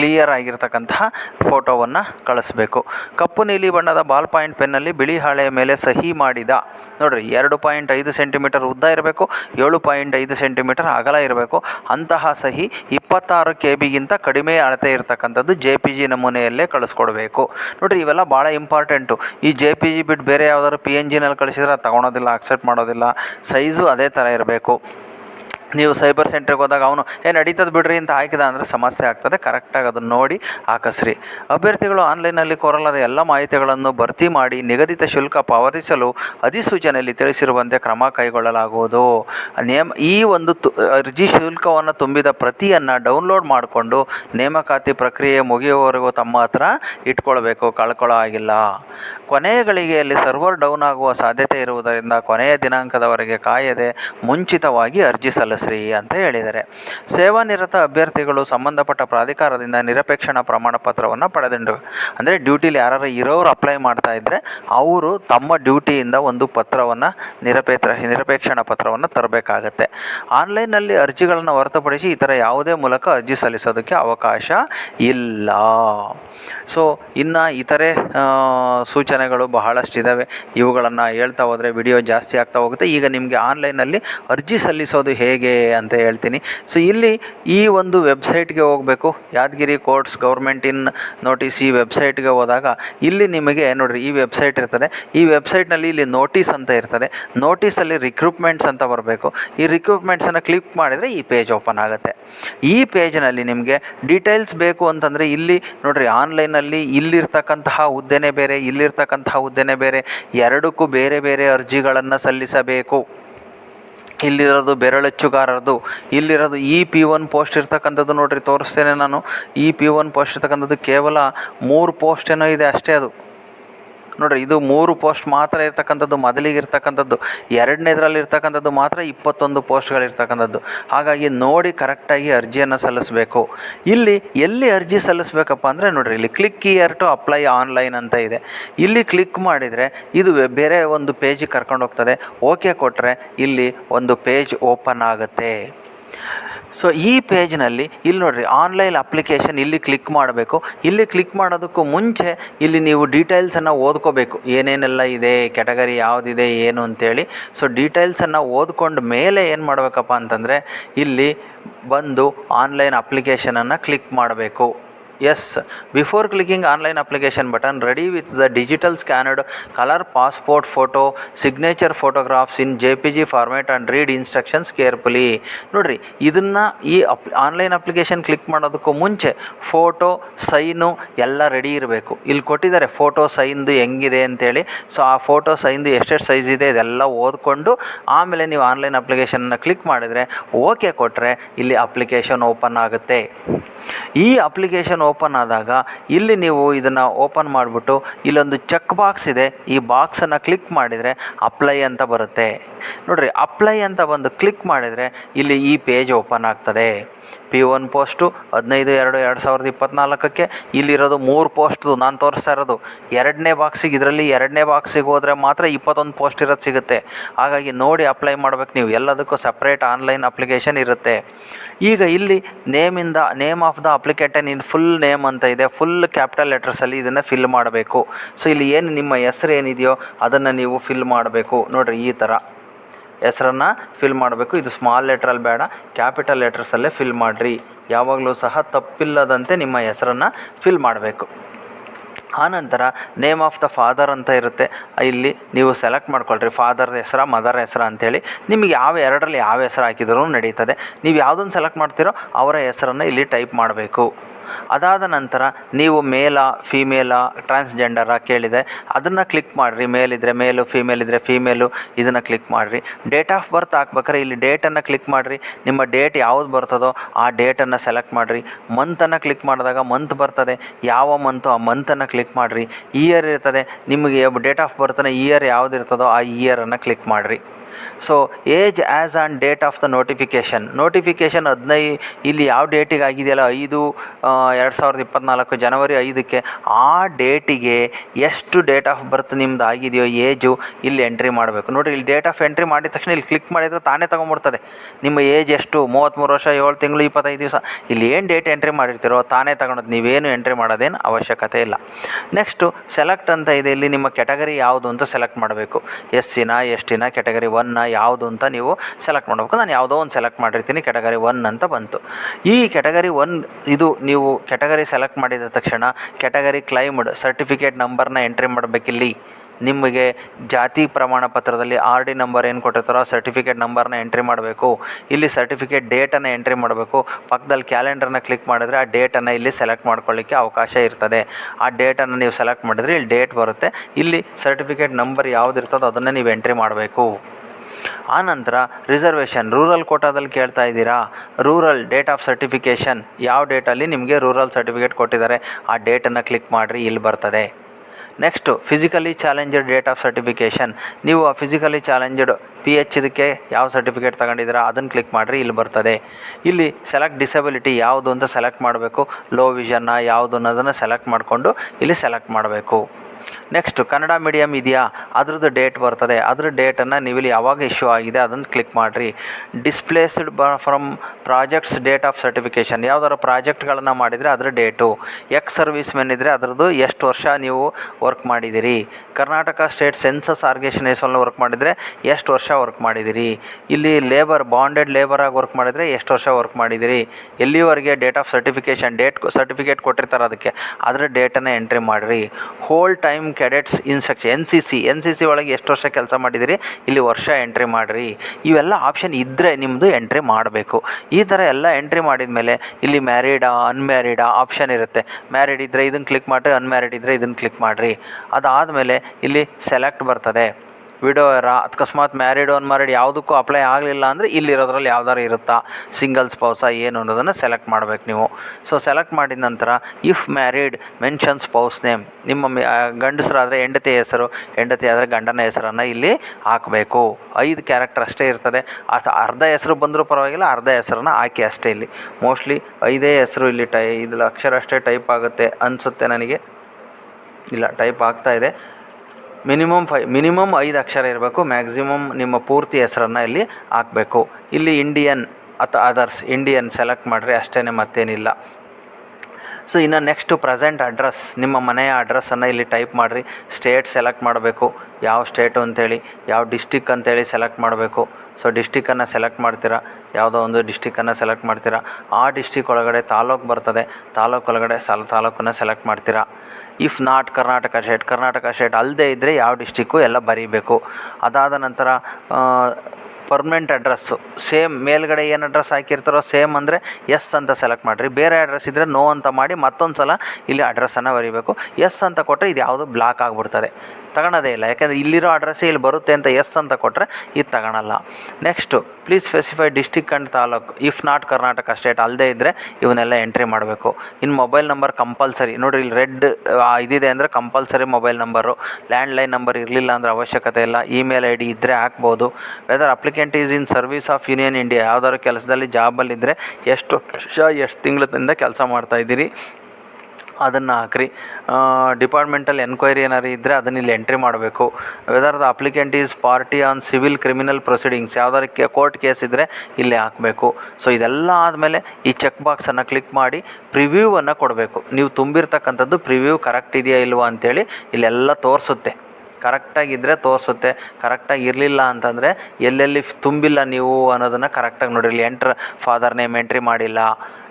ಕ್ಲಿಯರ್ ಆಗಿರ್ತಕ್ಕಂತಹ ಫೋಟೋವನ್ನು ಕಳಿಸ್ಬೇಕು. ಕಪ್ಪು ನೀಲಿ ಬಣ್ಣದ ಬಾಲ್ ಪಾಯಿಂಟ್ ಪೆನ್ನಲ್ಲಿ ಬಿಳಿ ಹಾಳೆಯ ಮೇಲೆ ಸಹಿ ಮಾಡಿದ, ನೋಡಿರಿ, ಎರಡು ಪಾಯಿಂಟ್ ಐದು ಸೆಂಟಿಮೀಟರ್ ಉದ್ದ ಇರಬೇಕು, ಏಳು ಪಾಯಿಂಟ್ ಐದು ಸೆಂಟಿಮೀಟರ್ ಅಗಲ ಇರಬೇಕು. ಅಂತಹ ಸಹಿ ಇಪ್ಪತ್ತಾರು ಕೆ ಬಿಗಿಂತ ಕಡಿಮೆ ಅಳತೆ ಇರತಕ್ಕಂಥದ್ದು ಜೆ ಪಿ ಜಿ ನಮೂನೆಯಲ್ಲೇ ಕಳಿಸ್ಕೊಡ್ಬೇಕು. ನೋಡಿರಿ, ಇವೆಲ್ಲ ಭಾಳ ಇಂಪಾರ್ಟೆಂಟು ಈ ಜೆ ಪಿ ಜಿ ಬಿಟ್ಟು ಬೇರೆ ಯಾವ್ದಾದ್ರು ಪಿ ಎನ್ ಜಿನಲ್ಲಿ ಕಳಿಸಿದ್ರೆ ಅದು ತೊಗೊಳೋದಿಲ್ಲ ಅಕ್ಸೆಪ್ಟ್ ಮಾಡೋದಿಲ್ಲ. ಸೈಜು ಅದೇ ಥರ ಇರಬೇಕು. ನೀವು ಸೈಬರ್ ಸೆಂಟ್ರಿಗೆ ಹೋದಾಗ ಅವನು ಏನು ನಡೀತದೆ ಬಿಡ್ರಿ ಅಂತ ಹಾಕಿದ ಅಂದರೆ ಸಮಸ್ಯೆ ಆಗ್ತದೆ. ಕರೆಕ್ಟಾಗಿ ಅದನ್ನು ನೋಡಿ ಹಾಕಸ್ರಿ. ಅಭ್ಯರ್ಥಿಗಳು ಆನ್ಲೈನ್ನಲ್ಲಿ ಕೋರಲಾದ ಎಲ್ಲ ಮಾಹಿತಿಗಳನ್ನು ಭರ್ತಿ ಮಾಡಿ ನಿಗದಿತ ಶುಲ್ಕ ಪಾವತಿಸಲು ಅಧಿಸೂಚನೆಯಲ್ಲಿ ತಿಳಿಸಿರುವಂತೆ ಕ್ರಮ ಕೈಗೊಳ್ಳಲಾಗುವುದು. ನೇಮ, ಈ ಒಂದು ತು, ಅರ್ಜಿ ಶುಲ್ಕವನ್ನು ತುಂಬಿದ ಪ್ರತಿಯನ್ನು ಡೌನ್ಲೋಡ್ ಮಾಡಿಕೊಂಡು ನೇಮಕಾತಿ ಪ್ರಕ್ರಿಯೆ ಮುಗಿಯುವವರೆಗೂ ತಮ್ಮ ಹತ್ರ ಇಟ್ಕೊಳ್ಬೇಕು. ಕಳ್ಕೊಳ್ಳೋ ಆಗಿಲ್ಲ. ಕೊನೆಯ ಗಳಿಗೆಯಲ್ಲಿ ಸರ್ವರ್ ಡೌನ್ ಆಗುವ ಸಾಧ್ಯತೆ ಇರುವುದರಿಂದ ಕೊನೆಯ ದಿನಾಂಕದವರೆಗೆ ಕಾಯದೆ ಮುಂಚಿತವಾಗಿ ಅರ್ಜಿ ಸಲ್ಲಿಸ್ರಿ ಅಂತ ಹೇಳಿದ್ದಾರೆ. ಸೇವಾನಿರತ ಅಭ್ಯರ್ಥಿಗಳು ಸಂಬಂಧಪಟ್ಟ ಪ್ರಾಧಿಕಾರದಿಂದ ನಿರಪೇಕ್ಷಣ ಪ್ರಮಾಣ ಪತ್ರವನ್ನು ಪಡೆದುಂಡು, ಅಂದರೆ ಡ್ಯೂಟಿಲಿ ಯಾರು ಇರೋರು ಅಪ್ಲೈ ಮಾಡ್ತಾ ಇದ್ದರೆ ಅವರು ತಮ್ಮ ಡ್ಯೂಟಿಯಿಂದ ಒಂದು ಪತ್ರವನ್ನು ನಿರಪೇತ್ರ, ನಿರಪೇಕ್ಷಣ ಪತ್ರವನ್ನು ತರಬೇಕಾಗತ್ತೆ. ಆನ್ಲೈನ್ನಲ್ಲಿ ಅರ್ಜಿಗಳನ್ನು ಹೊರತುಪಡಿಸಿ ಇತರ ಯಾವುದೇ ಮೂಲಕ ಅರ್ಜಿ ಸಲ್ಲಿಸೋದಕ್ಕೆ ಅವಕಾಶ ಇಲ್ಲ. ಸೊ, ಇನ್ನು ಇತರೆ ಸೂಚನೆಗಳು ಬಹಳಷ್ಟಿದ್ದಾವೆ ಇವುಗಳನ್ನು ಹೇಳ್ತಾ ಹೋದರೆ ವಿಡಿಯೋ ಜಾಸ್ತಿ ಆಗ್ತಾ ಹೋಗುತ್ತೆ. ಈಗ ನಿಮಗೆ ಆನ್ಲೈನಲ್ಲಿ ಅರ್ಜಿ ಸಲ್ಲಿಸೋದು ಹೇಗೆ ಅಂತ ಹೇಳ್ತೀನಿ. ಸೊ ಇಲ್ಲಿ ಈ ಒಂದು ವೆಬ್ಸೈಟ್ಗೆ ಹೋಗಬೇಕು. Yadgiri courts government in notice ಈ ವೆಬ್ಸೈಟ್ಗೆ ಹೋದಾಗ ಇಲ್ಲಿ ನಿಮಗೆ ನೋಡಿರಿ, ಈ ವೆಬ್ಸೈಟ್ ಇರ್ತದೆ. ಈ ವೆಬ್ಸೈಟ್ನಲ್ಲಿ ಇಲ್ಲಿ ನೋಟಿಸ್ ಅಂತ ಇರ್ತದೆ. ನೋಟಿಸಲ್ಲಿ ರಿಕ್ರೂಟ್ಮೆಂಟ್ಸ್ ಅಂತ ಬರಬೇಕು. ಈ ರಿಕ್ರೂಟ್ಮೆಂಟ್ಸನ್ನು ಕ್ಲಿಕ್ ಮಾಡಿದರೆ ಈ ಪೇಜ್ ಓಪನ್ ಆಗುತ್ತೆ. ಈ ಪೇಜ್ನಲ್ಲಿ ನಿಮಗೆ ಡೀಟೇಲ್ಸ್ ಬೇಕು ಅಂತಂದರೆ ಇಲ್ಲಿ ನೋಡಿರಿ ಆನ್ಲೈನಲ್ಲಿ ಇಲ್ಲಿರ್ತಕ್ಕಂತಹ ಹುದ್ದೆನೇ ಬೇರೆ, ಇಲ್ಲಿರ್ತಕ್ಕಂತಹ ಹುದ್ದೆನೇ ಬೇರೆ, ಎರಡಕ್ಕೂ ಬೇರೆ ಬೇರೆ ಅರ್ಜಿಗಳನ್ನು ಸಲ್ಲಿಸಬೇಕು. ಇಲ್ಲಿರೋದು ಬೆರಳಚ್ಚುಗಾರರದು. ಇಲ್ಲಿರೋದು ಈ ಪಿ ಒನ್ ಪೋಸ್ಟ್ ಇರ್ತಕ್ಕಂಥದ್ದು ನೋಡಿರಿ, ತೋರಿಸ್ತೇನೆ ನಾನು. ಈ ಪಿ ಒನ್ ಪೋಸ್ಟ್ ಇರ್ತಕ್ಕಂಥದ್ದು ಕೇವಲ ಮೂರು ಪೋಸ್ಟ್ ಏನೋ ಇದೆ ಅಷ್ಟೇ ಅದು. ನೋಡ್ರಿ, ಇದು ಮೂರು ಪೋಸ್ಟ್ ಮಾತ್ರ ಇರ್ತಕ್ಕಂಥದ್ದು, ಮೊದಲಿಗೆ ಇರ್ತಕ್ಕಂಥದ್ದು, ಎರಡನೇದ್ರಲ್ಲಿ ಇರ್ತಕ್ಕಂಥದ್ದು ಮಾತ್ರ ಇಪ್ಪತ್ತೊಂದು ಪೋಸ್ಟ್ಗಳಿರ್ತಕ್ಕಂಥದ್ದು ಹಾಗಾಗಿ ನೋಡಿ ಕರೆಕ್ಟಾಗಿ ಅರ್ಜಿಯನ್ನು ಸಲ್ಲಿಸಬೇಕು. ಇಲ್ಲಿ ಎಲ್ಲಿ ಅರ್ಜಿ ಸಲ್ಲಿಸ್ಬೇಕಪ್ಪ ಅಂದರೆ ನೋಡಿರಿ, ಇಲ್ಲಿ click here to apply online ಅಂತ ಇದೆ. ಇಲ್ಲಿ ಕ್ಲಿಕ್ ಮಾಡಿದರೆ ಇದು ಬೇರೆ ಒಂದು ಪೇಜಿಗೆ ಕರ್ಕೊಂಡು ಹೋಗ್ತದೆ. ಓಕೆ ಕೊಟ್ಟರೆ ಇಲ್ಲಿ ಒಂದು ಪೇಜ್ ಓಪನ್ ಆಗುತ್ತೆ. ಸೊ ಈ ಪೇಜ್ನಲ್ಲಿ ಇಲ್ಲಿ ನೋಡಿರಿ ಆನ್ಲೈನ್ ಅಪ್ಲಿಕೇಶನ್ ಇಲ್ಲಿ ಕ್ಲಿಕ್ ಮಾಡಬೇಕು. ಇಲ್ಲಿ ಕ್ಲಿಕ್ ಮಾಡೋದಕ್ಕೂ ಮುಂಚೆ ಇಲ್ಲಿ ನೀವು ಡೀಟೇಲ್ಸನ್ನು ಓದ್ಕೋಬೇಕು. ಏನೇನೆಲ್ಲ ಇದೆ ಕೆಟಗರಿ ಯಾವುದಿದೆ, ಏನು ಅಂತೇಳಿ. ಸೊ ಡೀಟೇಲ್ಸನ್ನು ಓದ್ಕೊಂಡು ಮೇಲೆ ಏನು ಮಾಡಬೇಕಪ್ಪ ಅಂತಂದರೆ, ಇಲ್ಲಿ ಬಂದು ಆನ್ಲೈನ್ ಅಪ್ಲಿಕೇಶನನ್ನು ಕ್ಲಿಕ್ ಮಾಡಬೇಕು. As before clicking online application button ready with the digital scanned colour passport photo signature photographs in J P G format and read instructions carefully ನೋಡಿರಿ, ಇದನ್ನು ಈ ಅಪ್ ಆನ್ಲೈನ್ ಅಪ್ಲಿಕೇಶನ್ ಕ್ಲಿಕ್ ಮಾಡೋದಕ್ಕೂ ಮುಂಚೆ photo sign ಎಲ್ಲ ready ಇರಬೇಕು. ಇಲ್ಲಿ ಕೊಟ್ಟಿದ್ದಾರೆ photo ಸೈನ್ದು ಹೆಂಗಿದೆ ಅಂತೇಳಿ. ಸೊ ಆ ಫೋಟೋ ಸೈನ್ದು ಎಷ್ಟೆಷ್ಟು ಸೈಜ್ ಇದೆ ಇದೆಲ್ಲ ಓದ್ಕೊಂಡು ಆಮೇಲೆ ನೀವು ಆನ್ಲೈನ್ ಅಪ್ಲಿಕೇಶನ್ನ ಕ್ಲಿಕ್ ಮಾಡಿದರೆ ಓಕೆ ಕೊಟ್ಟರೆ ಇಲ್ಲಿ ಅಪ್ಲಿಕೇಶನ್ ಓಪನ್ ಆಗುತ್ತೆ. ಈ ಅಪ್ಲಿಕೇಶನ್ ಓಪನ್ ಆದಾಗ ಇಲ್ಲಿ ನೀವು ಇದನ್ನು ಓಪನ್ ಮಾಡಿಬಿಟ್ಟು ಇಲ್ಲೊಂದು ಚೆಕ್ ಬಾಕ್ಸ್ ಇದೆ. ಈ ಬಾಕ್ಸನ್ನು ಕ್ಲಿಕ್ ಮಾಡಿದರೆ ಅಪ್ಲೈ ಅಂತ ಬರುತ್ತೆ. ನೋಡಿರಿ ಅಪ್ಲೈ ಅಂತ ಬಂದು ಕ್ಲಿಕ್ ಮಾಡಿದರೆ ಇಲ್ಲಿ ಈ ಪೇಜ್ ಓಪನ್ ಆಗ್ತದೆ. ಪಿ ಒನ್ ಪೋಸ್ಟು ಹದಿನೈದು, ಎರಡು ಎರಡು ಸಾವಿರದ ಇಪ್ಪತ್ತ್ನಾಲ್ಕಕ್ಕೆ ಇಲ್ಲಿರೋದು ಮೂರು ಪೋಸ್ಟ್ದು ನಾನು ತೋರಿಸ್ತಾ ಇರೋದು. ಎರಡನೇ ಬಾಕ್ಸಿಗೆ ಇದರಲ್ಲಿ ಎರಡನೇ ಬಾಕ್ಸಿಗೆ ಹೋದರೆ ಮಾತ್ರ ಇಪ್ಪತ್ತೊಂದು ಪೋಸ್ಟ್ ಇರೋದು ಸಿಗುತ್ತೆ. ಹಾಗಾಗಿ ನೋಡಿ ಅಪ್ಲೈ ಮಾಡ್ಬೇಕು ನೀವು. ಎಲ್ಲದಕ್ಕೂ ಸಪ್ರೇಟ್ ಆನ್ಲೈನ್ ಅಪ್ಲಿಕೇಶನ್ ಇರುತ್ತೆ. ಈಗ ಇಲ್ಲಿ ನೇಮಿಂದ name of the applicant in full name ಅಂತ ಇದೆ ಫುಲ್ ಕ್ಯಾಪಿಟಲ್ ಲೆಟರ್ಸಲ್ಲಿ ಇದನ್ನು ಫಿಲ್ ಮಾಡಬೇಕು. ಸೊ ಇಲ್ಲಿ ಏನು ನಿಮ್ಮ ಹೆಸರು ಏನಿದೆಯೋ ಅದನ್ನು ನೀವು ಫಿಲ್ ಮಾಡಬೇಕು. ನೋಡಿರಿ, ಈ ಥರ ಹೆಸರನ್ನು ಫಿಲ್ ಮಾಡಬೇಕು. ಇದು ಸ್ಮಾಲ್ ಲೆಟ್ರಲ್ಲಿ ಬೇಡ ಕ್ಯಾಪಿಟಲ್ ಲೆಟರ್ಸಲ್ಲೇ ಫಿಲ್ ಮಾಡಿರಿ. ಯಾವಾಗಲೂ ಸಹ ತಪ್ಪಿಲ್ಲದಂತೆ ನಿಮ್ಮ ಹೆಸರನ್ನು ಫಿಲ್ ಮಾಡಬೇಕು. ಆನಂತರ ನೇಮ್ ಆಫ್ ದ ಫಾದರ್ ಅಂತ ಇರುತ್ತೆ. ಇಲ್ಲಿ ನೀವು ಸೆಲೆಕ್ಟ್ ಮಾಡ್ಕೊಳ್ರಿ ಫಾದರ್ ಹೆಸರ ಮದರ್ ಹೆಸರ ಅಂತೇಳಿ. ನಿಮಗೆ ಯಾವ ಎರಡರಲ್ಲಿ ಯಾವ ಹೆಸರು ಹಾಕಿದ್ರೂ ನಡೀತದೆ. ನೀವು ಯಾವುದನ್ನು ಸೆಲೆಕ್ಟ್ ಮಾಡ್ತೀರೋ ಅವರ ಹೆಸರನ್ನು ಇಲ್ಲಿ ಟೈಪ್ ಮಾಡಬೇಕು. ಅದಾದ ನಂತರ ನೀವು ಮೇಲಾ, ಫೀಮೇಲಾ, ಟ್ರಾನ್ಸ್ಜೆಂಡರ ಕೇಳಿದೆ, ಅದನ್ನು ಕ್ಲಿಕ್ ಮಾಡಿರಿ. ಮೇಲಿದ್ದರೆ ಮೇಲು ಫೀಮೇಲ್ ಇದ್ದರೆ ಫೀಮೇಲು, ಇದನ್ನು ಕ್ಲಿಕ್ ಮಾಡಿರಿ. ಡೇಟ್ ಆಫ್ ಬರ್ತ್ ಹಾಕ್ಬೇಕಾರೆ ಇಲ್ಲಿ ಡೇಟನ್ನು ಕ್ಲಿಕ್ ಮಾಡಿರಿ. ನಿಮ್ಮ ಡೇಟ್ ಯಾವ್ದು ಬರ್ತದೋ ಆ ಡೇಟನ್ನು ಸೆಲೆಕ್ಟ್ ಮಾಡಿರಿ. ಮಂತನ್ನು ಕ್ಲಿಕ್ ಮಾಡಿದಾಗ ಮಂತ್ ಬರ್ತದೆ. ಯಾವ ಮಂತು ಆ ಮಂತನ್ನು ಕ್ಲಿಕ್ ಮಾಡಿರಿ. ಇಯರ್ ಇರ್ತದೆ. ನಿಮಗೆ ಡೇಟ್ ಆಫ್ ಬರ್ತನ ಇಯರ್ ಯಾವ್ದು ಇರ್ತದೋ ಆ ಇಯರನ್ನು ಕ್ಲಿಕ್ ಮಾಡಿರಿ. So age as on date of the notification notification ಹದಿನೈ, ಇಲ್ಲಿ ಯಾವ ಡೇಟಿಗೆ ಆಗಿದೆಯಲ್ಲ? ಐದು ಎರಡು ಸಾವಿರದ ಇಪ್ಪತ್ತ್ನಾಲ್ಕು ಜನವರಿ ಐದಕ್ಕೆ ಆ ಡೇಟಿಗೆ ಎಷ್ಟು ಡೇಟ್ ಆಫ್ ಬರ್ತ್ ನಿಮ್ದು ಆಗಿದೆಯೋ ಏಜು ಇಲ್ಲಿ ಎಂಟ್ರಿ ಮಾಡಬೇಕು. ನೋಡಿ ಇಲ್ಲಿ ಡೇಟ್ ಆಫ್ ಎಂಟ್ರಿ ಮಾಡಿದ ತಕ್ಷಣ ಇಲ್ಲಿ ಕ್ಲಿಕ್ ಮಾಡಿದರೆ ತಾನೇ ತೊಗೊಂಬಿಡ್ತದೆ ನಿಮ್ಮ ಏಜ್ ಎಷ್ಟು? ಮೂವತ್ತ್ಮೂರು ವರ್ಷ, ಏಳು ತಿಂಗಳು, ಇಪ್ಪತ್ತೈದು ದಿವಸ. ಇಲ್ಲಿ ಏನು ಡೇಟ್ ಎಂಟ್ರಿ ಮಾಡಿರ್ತೀರೋ ತಾನೇ ತಗೊಳೋದು ನೀವೇನು ಎಂಟ್ರಿ ಮಾಡೋದೇನು ಅವಶ್ಯಕತೆ ಇಲ್ಲ. ನೆಕ್ಸ್ಟು ಸೆಲೆಕ್ಟ್ ಅಂತ ಇದೆ. ಇಲ್ಲಿ ನಿಮ್ಮ ಕೆಟಗರಿ ಯಾವುದು ಅಂತ ಸೆಲೆಕ್ಟ್ ಮಾಡಬೇಕು. ಎಸ್ ಎಸ್ಸಿನ ಎಷ್ಟಿನ ಕೆಟಗರಿ ಒನ್ನ ಯಾವುದು ಅಂತ ನೀವು ಸೆಲೆಕ್ಟ್ ಮಾಡಬೇಕು. ನಾನು ಯಾವುದೋ ಒಂದು ಸೆಲೆಕ್ಟ್ ಮಾಡಿರ್ತೀನಿ ಕೆಟಗರಿ ಒನ್ ಅಂತ ಬಂತು. ಈ ಕೆಟಗರಿ ಒನ್ ಇದು ನೀವು ಕೆಟಗರಿ ಸೆಲೆಕ್ಟ್ ಮಾಡಿದ ತಕ್ಷಣ ಕೆಟಗರಿ ಕ್ಲೈಮ್ಡ್ ಸರ್ಟಿಫಿಕೇಟ್ ನಂಬರ್ನ ಎಂಟ್ರಿ ಮಾಡಬೇಕಿಲ್ಲಿ. ನಿಮಗೆ ಜಾತಿ ಪ್ರಮಾಣ ಪತ್ರದಲ್ಲಿ ಆರ್ ಡಿ ನಂಬರ್ ಏನು ಕೊಟ್ಟಿರ್ತಾರೋ ಸರ್ಟಿಫಿಕೇಟ್ ನಂಬರ್ನ ಎಂಟ್ರಿ ಮಾಡಬೇಕು. ಇಲ್ಲಿ ಸರ್ಟಿಫಿಕೇಟ್ ಡೇಟನ್ನು ಎಂಟ್ರಿ ಮಾಡಬೇಕು. ಪಕ್ಕದಲ್ಲಿ ಕ್ಯಾಲೆಂಡರ್ನ ಕ್ಲಿಕ್ ಮಾಡಿದರೆ ಆ ಡೇಟನ್ನು ಇಲ್ಲಿ ಸೆಲೆಕ್ಟ್ ಮಾಡ್ಕೊಳ್ಳಿಕ್ಕೆ ಅವಕಾಶ ಇರ್ತದೆ. ಆ ಡೇಟನ್ನು ನೀವು ಸೆಲೆಕ್ಟ್ ಮಾಡಿದರೆ ಇಲ್ಲಿ ಡೇಟ್ ಬರುತ್ತೆ. ಇಲ್ಲಿ ಸರ್ಟಿಫಿಕೇಟ್ ನಂಬರ್ ಯಾವ್ದು ಇರ್ತದೋ ಅದನ್ನು ನೀವು ಎಂಟ್ರಿ ಮಾಡಬೇಕು. ಆನಂತರ ರಿಸರ್ವೇಷನ್ ರೂರಲ್ ಕೋಟಾದಲ್ಲಿ ಕೇಳ್ತಾ ಇದ್ದೀರಾ? ರೂರಲ್ ಡೇಟ್ ಆಫ್ ಸರ್ಟಿಫಿಕೇಷನ್ ಯಾವ ಡೇಟಲ್ಲಿ ನಿಮಗೆ ರೂರಲ್ ಸರ್ಟಿಫಿಕೇಟ್ ಕೊಟ್ಟಿದ್ದಾರೆ? ಆ ಡೇಟನ್ನು ಕ್ಲಿಕ್ ಮಾಡಿರಿ, ಇಲ್ಲಿ ಬರ್ತದೆ. Next, physically challenged date of certification. ನೀವು ಆ ಫಿಸಿಕಲಿ ಚಾಲೆಂಜಡ್ ಪಿ ಎಚ್ ಇದಕ್ಕೆ ಯಾವ ಸರ್ಟಿಫಿಕೇಟ್ ತಗೊಂಡಿದ್ದೀರಾ? ಅದನ್ನು ಕ್ಲಿಕ್ ಮಾಡಿರಿ, ಇಲ್ಲಿ ಬರ್ತದೆ. ಇಲ್ಲಿ ಸೆಲೆಕ್ಟ್ ಡಿಸಬಿಲಿಟಿ ಯಾವುದು ಅಂತ ಸೆಲೆಕ್ಟ್ ಮಾಡಬೇಕು. ಲೋ ವಿಷನ್ನ ಯಾವುದು ಅನ್ನೋದನ್ನು ಸೆಲೆಕ್ಟ್ ಮಾಡಿಕೊಂಡು ಇಲ್ಲಿ ಸೆಲೆಕ್ಟ್ ಮಾಡಬೇಕು. ನೆಕ್ಸ್ಟು ಕನ್ನಡ ಮೀಡಿಯಮ್ ಇದೆಯಾ? ಅದ್ರದ್ದು ಡೇಟ್ ಬರ್ತದೆ. ಅದ್ರ ಡೇಟನ್ನು ನೀವಿಲ್ಲಿ ಯಾವಾಗ ಇಶ್ಯೂ ಆಗಿದೆ ಅದನ್ನು ಕ್ಲಿಕ್ ಮಾಡಿರಿ. ಡಿಸ್ಪ್ಲೇಸ್ಡ್ ಬ from projects date of certification ಯಾವ್ದಾರು ಪ್ರಾಜೆಕ್ಟ್ಗಳನ್ನು ಮಾಡಿದರೆ ಅದರ ಡೇಟು ಎಕ್ಸ್ ಸರ್ವಿಸ್ ಮೆನ್ ಇದ್ದರೆ ಅದರದ್ದು ಎಷ್ಟು ವರ್ಷ ನೀವು ವರ್ಕ್ ಮಾಡಿದ್ದೀರಿ ಕರ್ನಾಟಕ ಸ್ಟೇಟ್ ಸೆನ್ಸಸ್ ಆರ್ಗನೈಸೇಷನಲ್ಲಿ ವರ್ಕ್ ಮಾಡಿದರೆ ಎಷ್ಟು ವರ್ಷ ವರ್ಕ್ ಮಾಡಿದ್ದೀರಿ ಇಲ್ಲಿ ಲೇಬರ್ ಬಾಂಡೆಡ್ ಲೇಬರಾಗಿ ವರ್ಕ್ ಮಾಡಿದರೆ ಎಷ್ಟು ವರ್ಷ ವರ್ಕ್ ಮಾಡಿದ್ದೀರಿ ಎಲ್ಲಿವರೆಗೆ date of certification date certificate ಕೊಟ್ಟಿರ್ತಾರೆ ಅದಕ್ಕೆ. ಅದರ ಡೇಟನ್ನು ಎಂಟ್ರಿ ಮಾಡಿರಿ. Whole cadets instruction N C C N C C ಒಳಗೆ ಎಷ್ಟು ವರ್ಷ ಕೆಲಸ ಮಾಡಿದಿರಿ? ಇಲ್ಲಿ ವರ್ಷ ಎಂಟ್ರಿ ಮಾಡಿರಿ. ಇವೆಲ್ಲ ಆಪ್ಷನ್ ಇದ್ದರೆ ನಿಮ್ಮದು ಎಂಟ್ರಿ ಮಾಡಬೇಕು. ಈ ಥರ ಎಲ್ಲ ಎಂಟ್ರಿ ಮಾಡಿದ ಮೇಲೆ ಇಲ್ಲಿ ಮ್ಯಾರಿಡಾ ಅನ್ಮ್ಯಾರಿಡಾ ಆಪ್ಷನ್ ಇರುತ್ತೆ. ಮ್ಯಾರಿಡ್ ಇದ್ದರೆ ಇದನ್ನು ಕ್ಲಿಕ್ ಮಾಡಿರಿ ಅನ್ಮ್ಯಾರಿಡ್ ಇದ್ದರೆ ಇದನ್ನು ಕ್ಲಿಕ್ ಮಾಡಿರಿ. ಅದಾದಮೇಲೆ ಇಲ್ಲಿ ಸೆಲೆಕ್ಟ್ ಬರ್ತದೆ. ವಿಡೋಯರ ಅಕಸ್ಮಾತ್ ಮ್ಯಾರಿಡ್ ಅನ್ಮ್ಯಾರಿಡ್ ಯಾವುದಕ್ಕೂ ಅಪ್ಲೈ ಆಗಲಿಲ್ಲ ಅಂದರೆ ಇಲ್ಲಿರೋದ್ರಲ್ಲಿ ಯಾವ್ದಾರು ಇರುತ್ತಾ? ಸಿಂಗಲ್ ಸ್ಪೌಸ ಏನು ಅನ್ನೋದನ್ನು ಸೆಲೆಕ್ಟ್ ಮಾಡಬೇಕು ನೀವು. ಸೊ ಸೆಲೆಕ್ಟ್ ಮಾಡಿದ ನಂತರ if married mention spouse name ನಿಮ್ಮ ಗಂಡಸರಾದರೆ ಹೆಂಡತಿ ಹೆಸರು, ಹೆಂಡತಿ ಆದರೆ ಗಂಡನ ಹೆಸರನ್ನು ಇಲ್ಲಿ ಹಾಕಬೇಕು. ಐದು ಕ್ಯಾರೆಕ್ಟರ್ ಅಷ್ಟೇ ಇರ್ತದೆ. ಆ ಅರ್ಧ ಹೆಸರು ಬಂದರೂ ಪರವಾಗಿಲ್ಲ, ಅರ್ಧ ಹೆಸರನ್ನು ಹಾಕಿ ಅಷ್ಟೇ ಇಲ್ಲಿ. ಮೋಸ್ಟ್ಲಿ ಐದೇ ಹೆಸರು ಇಲ್ಲಿ ಟೈ ಇದು ಅಕ್ಷರ ಅಷ್ಟೇ ಟೈಪ್ ಆಗುತ್ತೆ ಅನಿಸುತ್ತೆ ನನಗೆ. ಇಲ್ಲ ಟೈಪ್ ಆಗ್ತಾ ಇದೆ. ಮಿನಿಮಮ್ ಫೈ, ಮಿನಿಮಮ್ ಐದು ಅಕ್ಷರ ಇರಬೇಕು ಮ್ಯಾಕ್ಸಿಮಮ್ ನಿಮ್ಮ ಪೂರ್ತಿ ಹೆಸರನ್ನು ಇಲ್ಲಿ ಹಾಕಬೇಕು. ಇಲ್ಲಿ ಇಂಡಿಯನ್ ಅಥವಾ ಅದರ್ಸ್ ಇಂಡಿಯನ್ ಸೆಲೆಕ್ಟ್ ಮಾಡಿರಿ ಅಷ್ಟೇ ಮತ್ತೇನಿಲ್ಲ. ಸೊ ಇನ್ನು ನೆಕ್ಸ್ಟು ಪ್ರೆಸೆಂಟ್ ಅಡ್ರೆಸ್ ನಿಮ್ಮ ಮನೆಯ ಅಡ್ರೆಸ್ಸನ್ನು ಇಲ್ಲಿ ಟೈಪ್ ಮಾಡಿರಿ. ಸ್ಟೇಟ್ ಸೆಲೆಕ್ಟ್ ಮಾಡಬೇಕು. ಯಾವ ಸ್ಟೇಟು ಅಂತೇಳಿ, ಯಾವ ಡಿಸ್ಟಿಕ್ ಅಂತೇಳಿ ಸೆಲೆಕ್ಟ್ ಮಾಡಬೇಕು. ಸೊ ಡಿಸ್ಟಿಕ್ಕನ್ನು ಸೆಲೆಕ್ಟ್ ಮಾಡ್ತೀರಾ? ಯಾವುದೋ ಒಂದು ಡಿಸ್ಟಿಕ್ಕನ್ನು ಸೆಲೆಕ್ಟ್ ಮಾಡ್ತೀರಾ? ಆ ಡಿಸ್ಟಿಕ್ ಒಳಗಡೆ ತಾಲೂಕು ಬರ್ತದೆ. ತಾಲೂಕು ಒಳಗಡೆ ಸಲ, ತಾಲೂಕನ್ನು ಸೆಲೆಕ್ಟ್ ಮಾಡ್ತೀರಾ? If not Karnataka state Karnataka state ಅಲ್ಲದೆ ಇದ್ದರೆ ಯಾವ ಡಿಸ್ಟಿಕ್ಕು ಎಲ್ಲ ಬರೀಬೇಕು. ಅದಾದ ನಂತರ ಪರ್ಮನೆಂಟ್ ಅಡ್ರೆಸ್ಸು ಸೇಮ್ ಮೇಲ್ಗಡೆ ಏನು ಅಡ್ರೆಸ್ ಹಾಕಿರ್ತಾರೋ ಸೇಮ್ ಅಂದರೆ ಎಸ್ ಅಂತ ಸೆಲೆಕ್ಟ್ ಮಾಡಿರಿ. ಬೇರೆ ಅಡ್ರೆಸ್ ಇದ್ದರೆ ನೋ ಅಂತ ಮಾಡಿ ಮತ್ತೊಂದು ಸಲ ಇಲ್ಲಿ ಅಡ್ರೆಸ್ಸನ್ನು ಬರೀಬೇಕು. ಎಸ್ ಅಂತ ಕೊಟ್ಟರೆ ಇದು ಯಾವುದು ಬ್ಲಾಕ್ ಆಗಿಬಿಡ್ತದೆ. ತಗೊಳೋದೇ ಇಲ್ಲ. ಯಾಕೆಂದರೆ ಇಲ್ಲಿರೋ ಅಡ್ರೆಸ್ಸೇ ಇಲ್ಲಿ ಬರುತ್ತೆ ಅಂತ ಎಸ್ ಅಂತ ಕೊಟ್ಟರೆ ಇದು ತಗೊಳಲ್ಲ. Next please specify district and taluk. If not Karnataka state ಅಲ್ಲದೆ ಇದ್ದರೆ ಇವನ್ನೆಲ್ಲ ಎಂಟ್ರಿ ಮಾಡಬೇಕು. ಇನ್ನು ಮೊಬೈಲ್ ನಂಬರ್ ಕಂಪಲ್ಸರಿ ನೋಡಿರಿ, ಇಲ್ಲಿ ರೆಡ್ ಇದಿದೆ ಅಂದರೆ compulsory mobile number landline number ಇರಲಿಲ್ಲ ಅಂದರೆ ಅವಶ್ಯಕತೆ ಇಲ್ಲ. ಇಮೇಲ್ ಐ ಡಿ ಇದ್ದರೆ ಹಾಕ್ಬೋದು. Whether applicant is in service of union India ಯಾವ್ದಾದ್ರು ಕೆಲಸದಲ್ಲಿ ಜಾಬಲ್ಲಿದ್ದರೆ ಎಷ್ಟು ವರ್ಷ, ಎಷ್ಟು ತಿಂಗಳಿಂದ ಕೆಲಸ ಮಾಡ್ತಾಯಿದ್ದೀರಿ ಅದನ್ನು ಹಾಕ್ರಿ. ಡಿಪಾರ್ಟ್ಮೆಂಟಲ್ ಎನ್ಕ್ವೈರಿ ಏನಾರು ಇದ್ದರೆ ಅದನ್ನ ಇಲ್ಲಿ ಎಂಟ್ರಿ ಮಾಡಬೇಕು. Whether the applicant is party on civil criminal proceedings ಯಾವ್ದಾದ್ರು ಕೆ ಕೋರ್ಟ್ ಕೇಸ್ ಇದ್ದರೆ ಇಲ್ಲಿ ಹಾಕಬೇಕು. ಸೊ ಇದೆಲ್ಲ ಆದಮೇಲೆ ಈ ಚೆಕ್ ಬಾಕ್ಸನ್ನು ಕ್ಲಿಕ್ ಮಾಡಿ ಪ್ರಿವ್ಯೂವನ್ನು ಕೊಡಬೇಕು. ನೀವು ತುಂಬಿರ್ತಕ್ಕಂಥದ್ದು ಪ್ರಿವ್ಯೂ ಕರೆಕ್ಟ್ ಇದೆಯಾ ಇಲ್ವಾ ಅಂತೇಳಿ ಇಲ್ಲೆಲ್ಲ ತೋರಿಸುತ್ತೆ. ಕರೆಕ್ಟಾಗಿದ್ದರೆ ತೋರಿಸುತ್ತೆ, ಕರೆಕ್ಟಾಗಿ ಇರಲಿಲ್ಲ ಅಂತಂದರೆ ಎಲ್ಲೆಲ್ಲಿ ತುಂಬಿಲ್ಲ ನೀವು ಅನ್ನೋದನ್ನು ಕರೆಕ್ಟಾಗಿ ನೋಡಿರಲಿ. ಎಂಟ್ರ್ ಫಾದರ್ ನೇಮ್ ಎಂಟ್ರಿ ಮಾಡಿಲ್ಲ,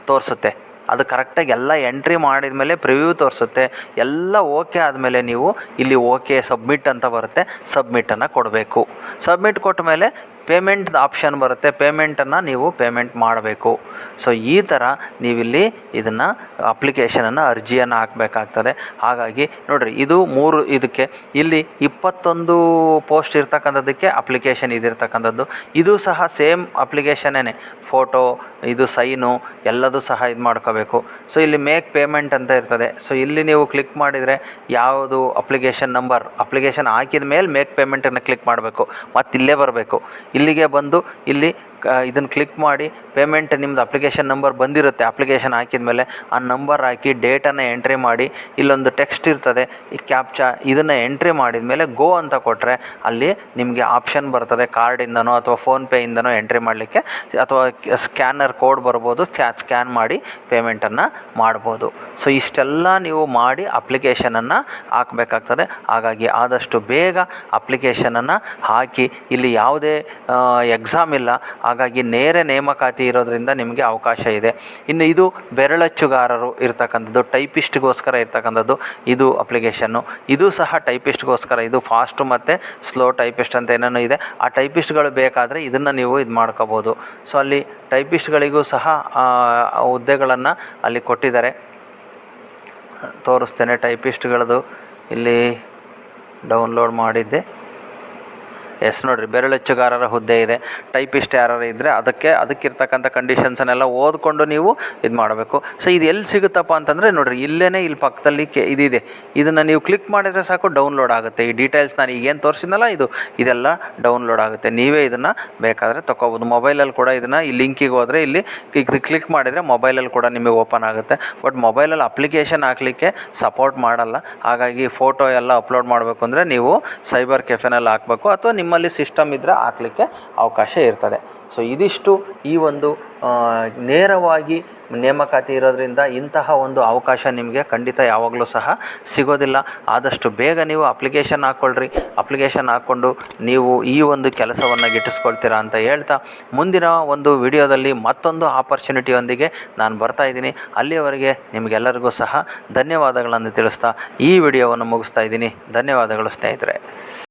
ತೋರಿಸುತ್ತೆ. ಅದು ಕರೆಕ್ಟಾಗಿ ಎಲ್ಲ ಎಂಟ್ರಿ ಮಾಡಿದ ಮೇಲೆ ಪ್ರಿವ್ಯೂ ತೋರಿಸುತ್ತೆ. ಎಲ್ಲ ಓಕೆ ಆದಮೇಲೆ ನೀವು ಇಲ್ಲಿ ಓಕೆ ಸಬ್ಮಿಟ್ ಅಂತ ಬರುತ್ತೆ. ಸಬ್ಮಿಟನ್ನು ಕೊಡಬೇಕು. ಸಬ್ಮಿಟ್ ಕೊಟ್ಟ ಮೇಲೆ ಪೇಮೆಂಟ್ದು ಆಪ್ಷನ್ ಬರುತ್ತೆ. ಪೇಮೆಂಟನ್ನು ನೀವು ಪೇಮೆಂಟ್ ಮಾಡಬೇಕು. ಸೊ, ಈ ಥರ ನೀವಿಲ್ಲಿ ಇದನ್ನು ಅಪ್ಲಿಕೇಶನನ್ನು ಅರ್ಜಿಯನ್ನು ಹಾಕಬೇಕಾಗ್ತದೆ. ಹಾಗಾಗಿ ನೋಡಿರಿ, ಇದು ಮೂರು ಇದಕ್ಕೆ ಇಲ್ಲಿ ಇಪ್ಪತ್ತೊಂದು ಪೋಸ್ಟ್ ಇರ್ತಕ್ಕಂಥದ್ದಕ್ಕೆ ಅಪ್ಲಿಕೇಶನ್ ಇದಿರ್ತಕ್ಕಂಥದ್ದು ಇದು ಸಹ ಸೇಮ್ ಅಪ್ಲಿಕೇಶನೇ ಫೋಟೋ, ಇದು ಸೈನು, ಎಲ್ಲದೂ ಸಹ ಇದು ಮಾಡ್ಕೋಬೇಕು. ಸೊ, ಇಲ್ಲಿ ಮೇಕ್ ಪೇಮೆಂಟ್ ಅಂತ ಇರ್ತದೆ. ಸೊ, ಇಲ್ಲಿ ನೀವು ಕ್ಲಿಕ್ ಮಾಡಿದರೆ ಯಾವುದು ಅಪ್ಲಿಕೇಶನ್ ನಂಬರ್, ಅಪ್ಲಿಕೇಶನ್ ಹಾಕಿದ ಮೇಲೆ ಮೇಕ್ ಪೇಮೆಂಟನ್ನು ಕ್ಲಿಕ್ ಮಾಡಬೇಕು. ಮತ್ತು ಇಲ್ಲೇ ಬರಬೇಕು. ಇಲ್ಲಿಗೆ ಬಂದು ಇಲ್ಲಿ ಇದನ್ನು ಕ್ಲಿಕ್ ಮಾಡಿ ಪೇಮೆಂಟ್ ನಿಮ್ಮದು ಅಪ್ಲಿಕೇಶನ್ ನಂಬರ್ ಬಂದಿರುತ್ತೆ. ಅಪ್ಲಿಕೇಶನ್ ಹಾಕಿದ ಮೇಲೆ ಆ ನಂಬರ್ ಹಾಕಿ ಡೇಟನ್ನು ಎಂಟ್ರಿ ಮಾಡಿ, ಇಲ್ಲೊಂದು ಟೆಕ್ಸ್ಟ್ ಇರ್ತದೆ, ಈ ಕ್ಯಾಪ್ಚಾ ಇದನ್ನು ಎಂಟ್ರಿ ಮಾಡಿದ ಮೇಲೆ ಗೋ ಅಂತ ಕೊಟ್ಟರೆ ಅಲ್ಲಿ ನಿಮಗೆ ಆಪ್ಷನ್ ಬರ್ತದೆ ಕಾರ್ಡಿಂದನೋ ಅಥವಾ ಫೋನ್ಪೇಯಿಂದನೋ ಎಂಟ್ರಿ ಮಾಡಲಿಕ್ಕೆ, ಅಥವಾ ಸ್ಕ್ಯಾನರ್ ಕೋಡ್ ಬರ್ಬೋದು ಕ್ಯಾ ಸ್ಕ್ಯಾನ್ ಮಾಡಿ ಪೇಮೆಂಟನ್ನು ಮಾಡ್ಬೋದು. ಸೊ ಇಷ್ಟೆಲ್ಲ ನೀವು ಮಾಡಿ ಅಪ್ಲಿಕೇಶನನ್ನು ಹಾಕಬೇಕಾಗ್ತದೆ. ಹಾಗಾಗಿ ಆದಷ್ಟು ಬೇಗ ಅಪ್ಲಿಕೇಶನನ್ನು ಹಾಕಿ, ಇಲ್ಲಿ ಯಾವುದೇ ಎಕ್ಸಾಮ್ ಇಲ್ಲ ಹಾಗಾಗಿ ನೇರ ನೇಮಕಾತಿ ಇರೋದರಿಂದ ನಿಮಗೆ ಅವಕಾಶ ಇದೆ. ಇನ್ನು ಇದು ಬೆರಳಚ್ಚುಗಾರರು ಇರ್ತಕ್ಕಂಥದ್ದು, ಟೈಪಿಸ್ಟ್ಗೋಸ್ಕರ ಇರ್ತಕ್ಕಂಥದ್ದು ಇದು ಅಪ್ಲಿಕೇಶನ್ನು. ಇದು ಸಹ ಟೈಪಿಸ್ಟ್ಗೋಸ್ಕರ, ಇದು ಫಾಸ್ಟು ಮತ್ತು ಸ್ಲೋ ಟೈಪಿಸ್ಟ್ ಅಂತ ಏನೇನೋ ಇದೆ. ಆ ಟೈಪಿಸ್ಟ್ಗಳು ಬೇಕಾದರೆ ಇದನ್ನು ನೀವು ಇದು ಮಾಡ್ಕೋಬೋದು. ಸೊ ಅಲ್ಲಿ ಟೈಪಿಸ್ಟ್ಗಳಿಗೂ ಸಹ ಹುದ್ದೆಗಳನ್ನು ಅಲ್ಲಿ ಕೊಟ್ಟಿದ್ದಾರೆ. ತೋರಿಸ್ತೇನೆ ಟೈಪಿಸ್ಟ್ಗಳದ್ದು ಇಲ್ಲಿ ಡೌನ್ಲೋಡ್ ಮಾಡಿದ್ದೆ. ಎಸ್ ನೋಡಿರಿ ಬೆರಳೆಚ್ಚುಗಾರರ ಹುದ್ದೆ ಇದೆ. ಟೈಪಿಸ್ಟ್ ಯಾರು ಇದ್ದರೆ ಅದಕ್ಕೆ ಅದಕ್ಕಿರ್ತಕ್ಕಂಥ ಕಂಡೀಷನ್ಸನ್ನೆಲ್ಲ ಓದ್ಕೊಂಡು ನೀವು ಇದು ಮಾಡಬೇಕು. ಸೊ ಇದು ಎಲ್ಲಿ ಸಿಗುತ್ತಪ್ಪ ಅಂತಂದರೆ ನೋಡಿರಿ ಇಲ್ಲೇ ಇಲ್ಲಿ ಪಕ್ಕದಲ್ಲಿ ಕೆ ಇದಿದೆ. ಇದನ್ನು ನೀವು ಕ್ಲಿಕ್ ಮಾಡಿದರೆ ಸಾಕು ಡೌನ್ಲೋಡ್ ಆಗುತ್ತೆ. ಈ ಡೀಟೇಲ್ಸ್ ನಾನು ಈಗೇನು ತೋರಿಸಿದ್ನಲ್ಲ, ಇದು. ಇದೆಲ್ಲ ಡೌನ್ಲೋಡ್ ಆಗುತ್ತೆ. ನೀವೇ ಇದನ್ನು ಬೇಕಾದರೆ ತೊಗೋಬೋದು ಮೊಬೈಲಲ್ಲಿ ಕೂಡ ಇದನ್ನು ಈ ಲಿಂಕಿಗೆ ಹೋದರೆ ಇಲ್ಲಿ ಕ್ಲಿಕ್ ಮಾಡಿದರೆ ಮೊಬೈಲಲ್ಲಿ ಕೂಡ ನಿಮಗೆ ಓಪನ್ ಆಗುತ್ತೆ. ಬಟ್ ಮೊಬೈಲಲ್ಲಿ ಅಪ್ಲಿಕೇಶನ್ ಹಾಕಲಿಕ್ಕೆ ಸಪೋರ್ಟ್ ಮಾಡಲ್ಲ. ಹಾಗಾಗಿ ಫೋಟೋ ಎಲ್ಲ ಅಪ್ಲೋಡ್ ಮಾಡಬೇಕು ಅಂದರೆ ನೀವು ಸೈಬರ್ ಕೆಫೆನಲ್ಲಿ ಹಾಕಬೇಕು. ಅಥವಾ ನಿಮ್ಮಲ್ಲಿ ಸಿಸ್ಟಮ್ ಇದ್ದರೆ ಹಾಕಲಿಕ್ಕೆ ಅವಕಾಶ ಇರ್ತದೆ. ಸೊ ಇದಿಷ್ಟು ಈ ಒಂದು ನೇರವಾಗಿ ನೇಮಕಾತಿ ಇರೋದರಿಂದ ಇಂತಹ ಒಂದು ಅವಕಾಶ ನಿಮಗೆ ಖಂಡಿತ ಯಾವಾಗಲೂ ಸಹ ಸಿಗೋದಿಲ್ಲ. ಆದಷ್ಟು ಬೇಗ ನೀವು ಅಪ್ಲಿಕೇಶನ್ ಹಾಕ್ಕೊಳ್ರಿ ಅಪ್ಲಿಕೇಶನ್ ಹಾಕ್ಕೊಂಡು ನೀವು ಈ ಒಂದು ಕೆಲಸವನ್ನು ಗಿಟ್ಟಿಸ್ಕೊಳ್ತೀರಾ ಅಂತ ಹೇಳ್ತಾ, ಮುಂದಿನ ಒಂದು ವಿಡಿಯೋದಲ್ಲಿ ಮತ್ತೊಂದು ಆಪರ್ಚುನಿಟಿಯೊಂದಿಗೆ ನಾನು ಬರ್ತಾ ಇದ್ದೀನಿ. ಅಲ್ಲಿಯವರೆಗೆ ನಿಮಗೆಲ್ಲರಿಗೂ ಸಹ ಧನ್ಯವಾದಗಳನ್ನು ತಿಳಿಸ್ತಾ ಈ ವಿಡಿಯೋವನ್ನು ಮುಗಿಸ್ತಾ ಇದ್ದೀನಿ. ಧನ್ಯವಾದಗಳು ಸ್ನೇಹಿತರೆ.